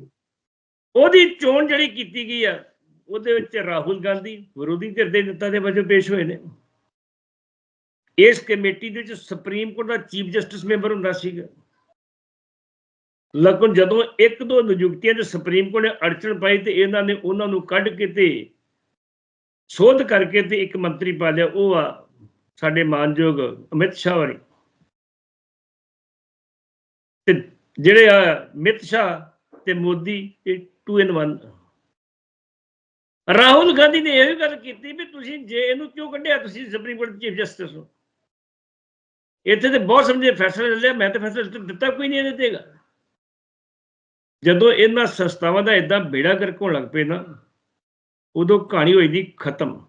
[SPEAKER 2] ਉਹਦੀ ਚੋਣ ਜਿਹੜੀ ਕੀਤੀ ਗਈ ਆ ਉਹਦੇ ਵਿੱਚ ਰਾਹੁਲ ਗਾਂਧੀ ਵਿਰੋਧੀ ਧਿਰ ਦੇ ਨੇਤਾ ਦੇ ਵਜੋਂ ਪੇਸ਼ ਹੋਏ ਨੇ। ਇਸ ਕਮੇਟੀ ਦੇ ਵਿੱਚ ਸੁਪਰੀਮ ਕੋਰਟ ਦਾ ਚੀਫ ਜਸਟਿਸ ਮੈਂਬਰ ਹੁੰਦਾ ਸੀਗਾ। ਲੇਕਿਨ ਜਦੋਂ ਇੱਕ ਦੋ ਨਿਯੁਕਤੀਆਂ ਦੇ ਸੁਪਰੀਮ ਕੋਰਟ ਨੇ ਅੜਚਣ ਪਾਈ ਤੇ ਇਹਨਾਂ ਨੇ ਉਹਨਾਂ ਨੂੰ ਕੱਢ ਕੇ ਤੇ ਸੋਧ ਕਰਕੇ ਤੇ ਇੱਕ ਮੰਤਰੀ ਪਾ ਲਿਆ, ਉਹ ਆ ਸਾਡੇ ਮਾਨਯੋਗ ਅਮਿਤ ਸ਼ਾਹ ਵਾਲੀ ਤੇ ਜਿਹੜੇ ਆ ਅਮਿਤ ਸ਼ਾਹ ਤੇ ਮੋਦੀ, ਇਹ 2 ਇਨ 1 ਰਾਹੁਲ ਗਾਂਧੀ ਨੇ ਇਹ ਵੀ ਗੱਲ ਕੀਤੀ ਵੀ ਤੁਸੀਂ ਜੇ ਇਹਨੂੰ ਕਿਉਂ ਕੱਢਿਆ, ਤੁਸੀਂ ਸੁਪਰੀਮ ਕੋਰਟ ਦੇ ਚੀਫ ਜਸਟਿਸ ਹੋ। ਇੱਥੇ ਤੇ ਬਹੁਤ ਸਮਝੇ, ਫੈਸਲੇ ਲੈ ਲਿਆ, ਮੈਂ ਤਾਂ ਫੈਸਲਾ ਦਿੱਤਾ- ਦਿੱਤਾ ਕੋਈ ਨਹੀਂ ਇਹਦੇ ਤੇਗਾ ਜਦੋਂ ਇਹਨਾਂ ਸੰਸਥਾਵਾਂ ਦਾ ਇਦਾਂ ਬੇੜਾ ਗਰਕ ਹੋਣ ਲੱਗ ਪਏ ਨਾ, ਉਦੋਂ ਕਹਾਣੀ ਹੋਈ ਦੀ ਖਤਮ।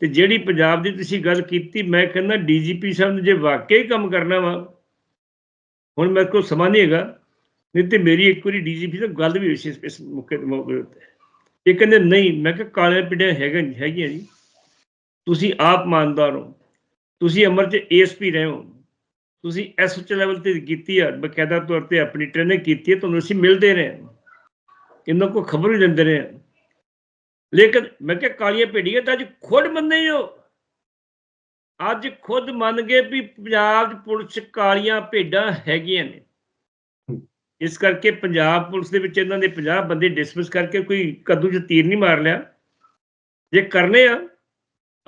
[SPEAKER 2] ਤੇ ਜਿਹੜੀ ਪੰਜਾਬ ਦੀ ਤੁਸੀਂ ਗੱਲ ਕੀਤੀ, ਮੈਂ ਕਹਿੰਦਾ ਡੀਜੀਪੀ ਸਾਹਿਬ ਨੇ ਜੇ ਵਾਕਈ ਕੰਮ ਕਰਨਾ ਵਾ, ਹੁਣ ਮੇਰੇ ਕੋਲ ਸਮਾਂ ਨਹੀਂ ਹੈਗਾ, ਨਹੀਂ ਤੇ ਮੇਰੀ ਇੱਕ ਵਾਰੀ ਡੀਜੀਪੀ ਸਾਹਿਬ ਗੱਲ ਵੀ ਹੋਈ ਸੀ ਇਸ- ਇਸ ਮੌਕੇ ਮੌਕੇ ਉੱਤੇ। ਇਹ ਕਹਿੰਦੇ, ਨਹੀਂ। ਮੈਂ ਕਿਹਾ, ਕਾਲੇ ਪਿੰਡੇ ਹੈਗਾ ਹੈਗੀਆਂ ਜੀ। ਤੁਸੀਂ ਆਪ ਇਮਾਨਦਾਰ ਹੋ। ਤੁਸੀਂ ਅਮਰ ਚ ਏਐਸਪੀ ਰਹੇ ਹੋ। ਤੁਸੀਂ ਐਸਐਚ ਲੈਵਲ ਤੇ ਕੀਤੀ ਆ, ਬਕਾਇਦਾ ਤੌਰ ਤੇ ਆਪਣੀ ਟ੍ਰੇਨਿੰਗ ਕੀਤੀ ਹੈ ਤੁਹਾਨੂੰ ਅਸੀਂ ਮਿਲਦੇ ਰਹੇ ਹਾਂ। ਇਹਨਾਂ ਕੋ ਖਬਰ ਵੀ ਦਿੰਦੇ ਰਹੇ ਲੇਕਿਨ ਮੈਂ ਕਿਹਾ ਕਾਲੀਆਂ ਭੇਡੀਆਂ ਤਾਂ ਅੱਜ ਖੁਦ ਮੰਨੇ ਹੋ। ਅੱਜ ਖੁਦ ਮੰਨ ਗਏ ਵੀ ਪੰਜਾਬ ਦੀ ਪੁਲਿਸ ਕਾਲੀਆਂ ਭੇਡਾਂ ਹੈਗੀਆਂ ਨੇ। ਇਸ ਕਰਕੇ ਪੰਜਾਬ ਪੁਲਿਸ ਦੇ ਵਿੱਚ ਇਹਨਾਂ ਦੇ 50 ਬੰਦੇ ਡਿਸਮਿਸ ਕਰਕੇ ਕੋਈ ਕੱਦੂ 'ਚ ਤੀਰ ਨਹੀਂ ਮਾਰ ਲਿਆ। ਜੇ ਕਰਨੇ ਆ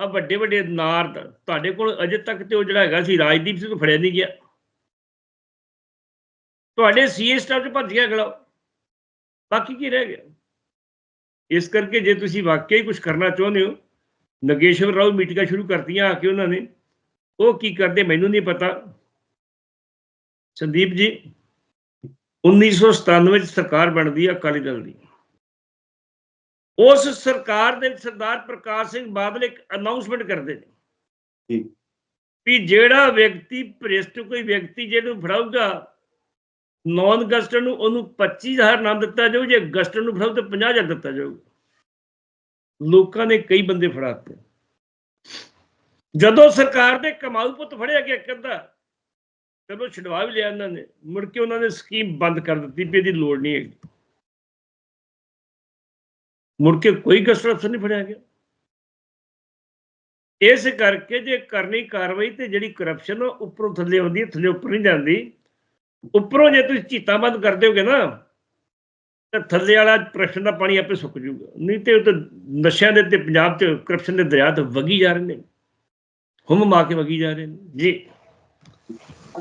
[SPEAKER 2] ਆ ਵੱਡੇ ਵੱਡੇ ਨਾਰ ਦਾ ਤੁਹਾਡੇ ਕੋਲ ਅਜੇ ਤੱਕ ਤੇ ਉਹ ਜਿਹੜਾ ਹੈਗਾ ਸੀ, ਰਾਜਦੀਪ ਸਿੰਘ ਫੜਿਆ ਨਹੀਂ ਗਿਆ। ਤੁਹਾਡੇ ਸੀਏ ਸਟਾਫ ਚ ਭੱਜ ਗਿਆ ਅਗਲਾ। ਬਾਕੀ ਕੀ ਰਹਿ ਗਿਆ? ਇਸ ਕਰਕੇ ਜੇ ਤੁਸੀਂ ਵਾਕਈ ਕੁਝ ਕਰਨਾ ਚਾਹੁੰਦੇ ਹੋ, ਨਗੇਸ਼ਵਰ ਰਾਓ ਮੀਟਿੰਗਾਂ ਸ਼ੁਰੂ ਕਰਤੀਆਂ ਆ ਕੇ ਉਹਨਾਂ ਨੇ। ਉਹ ਕੀ ਕਰਦੇ ਮੈਨੂੰ ਨਹੀਂ ਪਤਾ। ਸੰਦੀਪ ਜੀ 1997 ਵਿੱਚ ਸਰਕਾਰ ਬਣਦੀ ਹੈ ਅਕਾਲੀ ਦਲ ਦੀ। ਉਸ ਸਰਕਾਰ ਦੇ ਸਰਦਾਰ ਪ੍ਰਕਾਸ਼ ਸਿੰਘ ਬਾਦਲ ਇੱਕ ਅਨਾਉਂਸਮੈਂਟ ਕਰਦੇ ਨੇ।
[SPEAKER 1] ਜੀ।
[SPEAKER 2] ਵੀ ਜਿਹੜਾ ਵਿਅਕਤੀ ਭ੍ਰਿਸ਼ਟ ਕੋਈ ਵਿਅਕਤੀ ਜਿਹਨੂੰ ਫੜਾਊਗਾ ਨੌਨ ਗਸਟਰ ਨੂੰ ਉਹਨੂੰ 25000 ਨਾਮ ਦਿੱਤਾ ਜਾਊ ਜੇ ਗਸਟਰ ਨੂੰ ਫੜਾਊ ਤਾਂ 50000 ਦਿੱਤਾ ਜਾਊਗਾ। ਲੋਕਾਂ ਨੇ ਕਈ ਬੰਦੇ ਫੜਾਤੇ ਜਦੋਂ ਸਰਕਾਰ ਦੇ ਕਮਾਊ ਪੁੱਤ ਫੜਿਆ ਗਿਆ ਕਹਿੰਦਾ ਚਲੋ ਛਡਵਾ ਵੀ ਲਿਆ ਇਹਨਾਂ ਨੇ। ਮੁੜ ਕੇ ਉਹਨਾਂ ਨੇ ਸਕੀਮ ਬੰਦ ਕਰ ਦਿੱਤੀ ਵੀ ਇਹਦੀ ਲੋੜ ਨਹੀਂ ਹੈਗੀ। ਮੁੜ ਕੇ ਕੋਈ ਗਸਟਰ ਅਫਸਰ ਨਹੀਂ ਫੜਿਆ ਗਿਆ। ਇਸ ਕਰਕੇ ਜੇ ਕਰਨੀ ਕਾਰਵਾਈ ਤੇ ਜਿਹੜੀ ਕਰਪਸ਼ਨ ਉੱਪਰੋਂ ਥੱਲੇ ਆਉਂਦੀ ਹੈ ਥੱਲੇ ਉੱਪਰ ਨਹੀਂ ਜਾਂਦੀ। ਉੱਪਰੋਂ ਜੇ ਤੁਸੀਂ ਚੀਤਾ ਬੰਦ ਕਰ ਦਿਓਗੇ ਨਾ, ਤਾਂ ਥੱਲੇ ਵਾਲਾ ਪ੍ਰਸ਼ਨ ਦਾ ਪਾਣੀ ਆਪੇ ਸੁੱਕ ਜਾਊਗਾ ਨਹੀਂ ਤੇ ਉਹ ਤਾਂ ਨਸ਼ਿਆਂ ਦੇ ਤੇ, ਪੰਜਾਬ 'ਚ ਕਰਪਸ਼ਨ ਦੇ ਦਰਿਆ ਤਾਂ ਵਗੀ ਜਾ ਰਹੇ ਨੇ। ਹੁਮ ਮਾ ਕੇ ਵਗੀ ਜਾ ਰਹੇ ਨੇ। ਜੀ।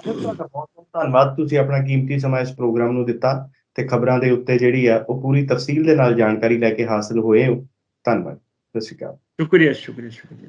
[SPEAKER 1] ਤੁਹਾਡਾ ਬਹੁਤ ਬਹੁਤ ਧੰਨਵਾਦ। ਤੁਸੀਂ ਆਪਣਾ ਕੀਮਤੀ ਸਮਾਂ ਇਸ ਪ੍ਰੋਗਰਾਮ ਨੂੰ ਦਿੱਤਾ। ਤੇ ਖਬਰਾਂ ਦੇ ਉੱਤੇ ਜਿਹੜੀ ਆ, ਉਹ ਪੂਰੀ ਤਫਸੀਲ ਦੇ ਨਾਲ ਜਾਣਕਾਰੀ ਲੈ ਕੇ ਹਾਸਲ ਹੋਏ ਹੋ। ਧੰਨਵਾਦ। ਸਤਿ ਸ਼੍ਰੀ ਅਕਾਲ।
[SPEAKER 2] ਸ਼ੁਕਰੀਆ ਸ਼ੁਕਰੀਆ ਸ਼ੁਕਰੀਆ।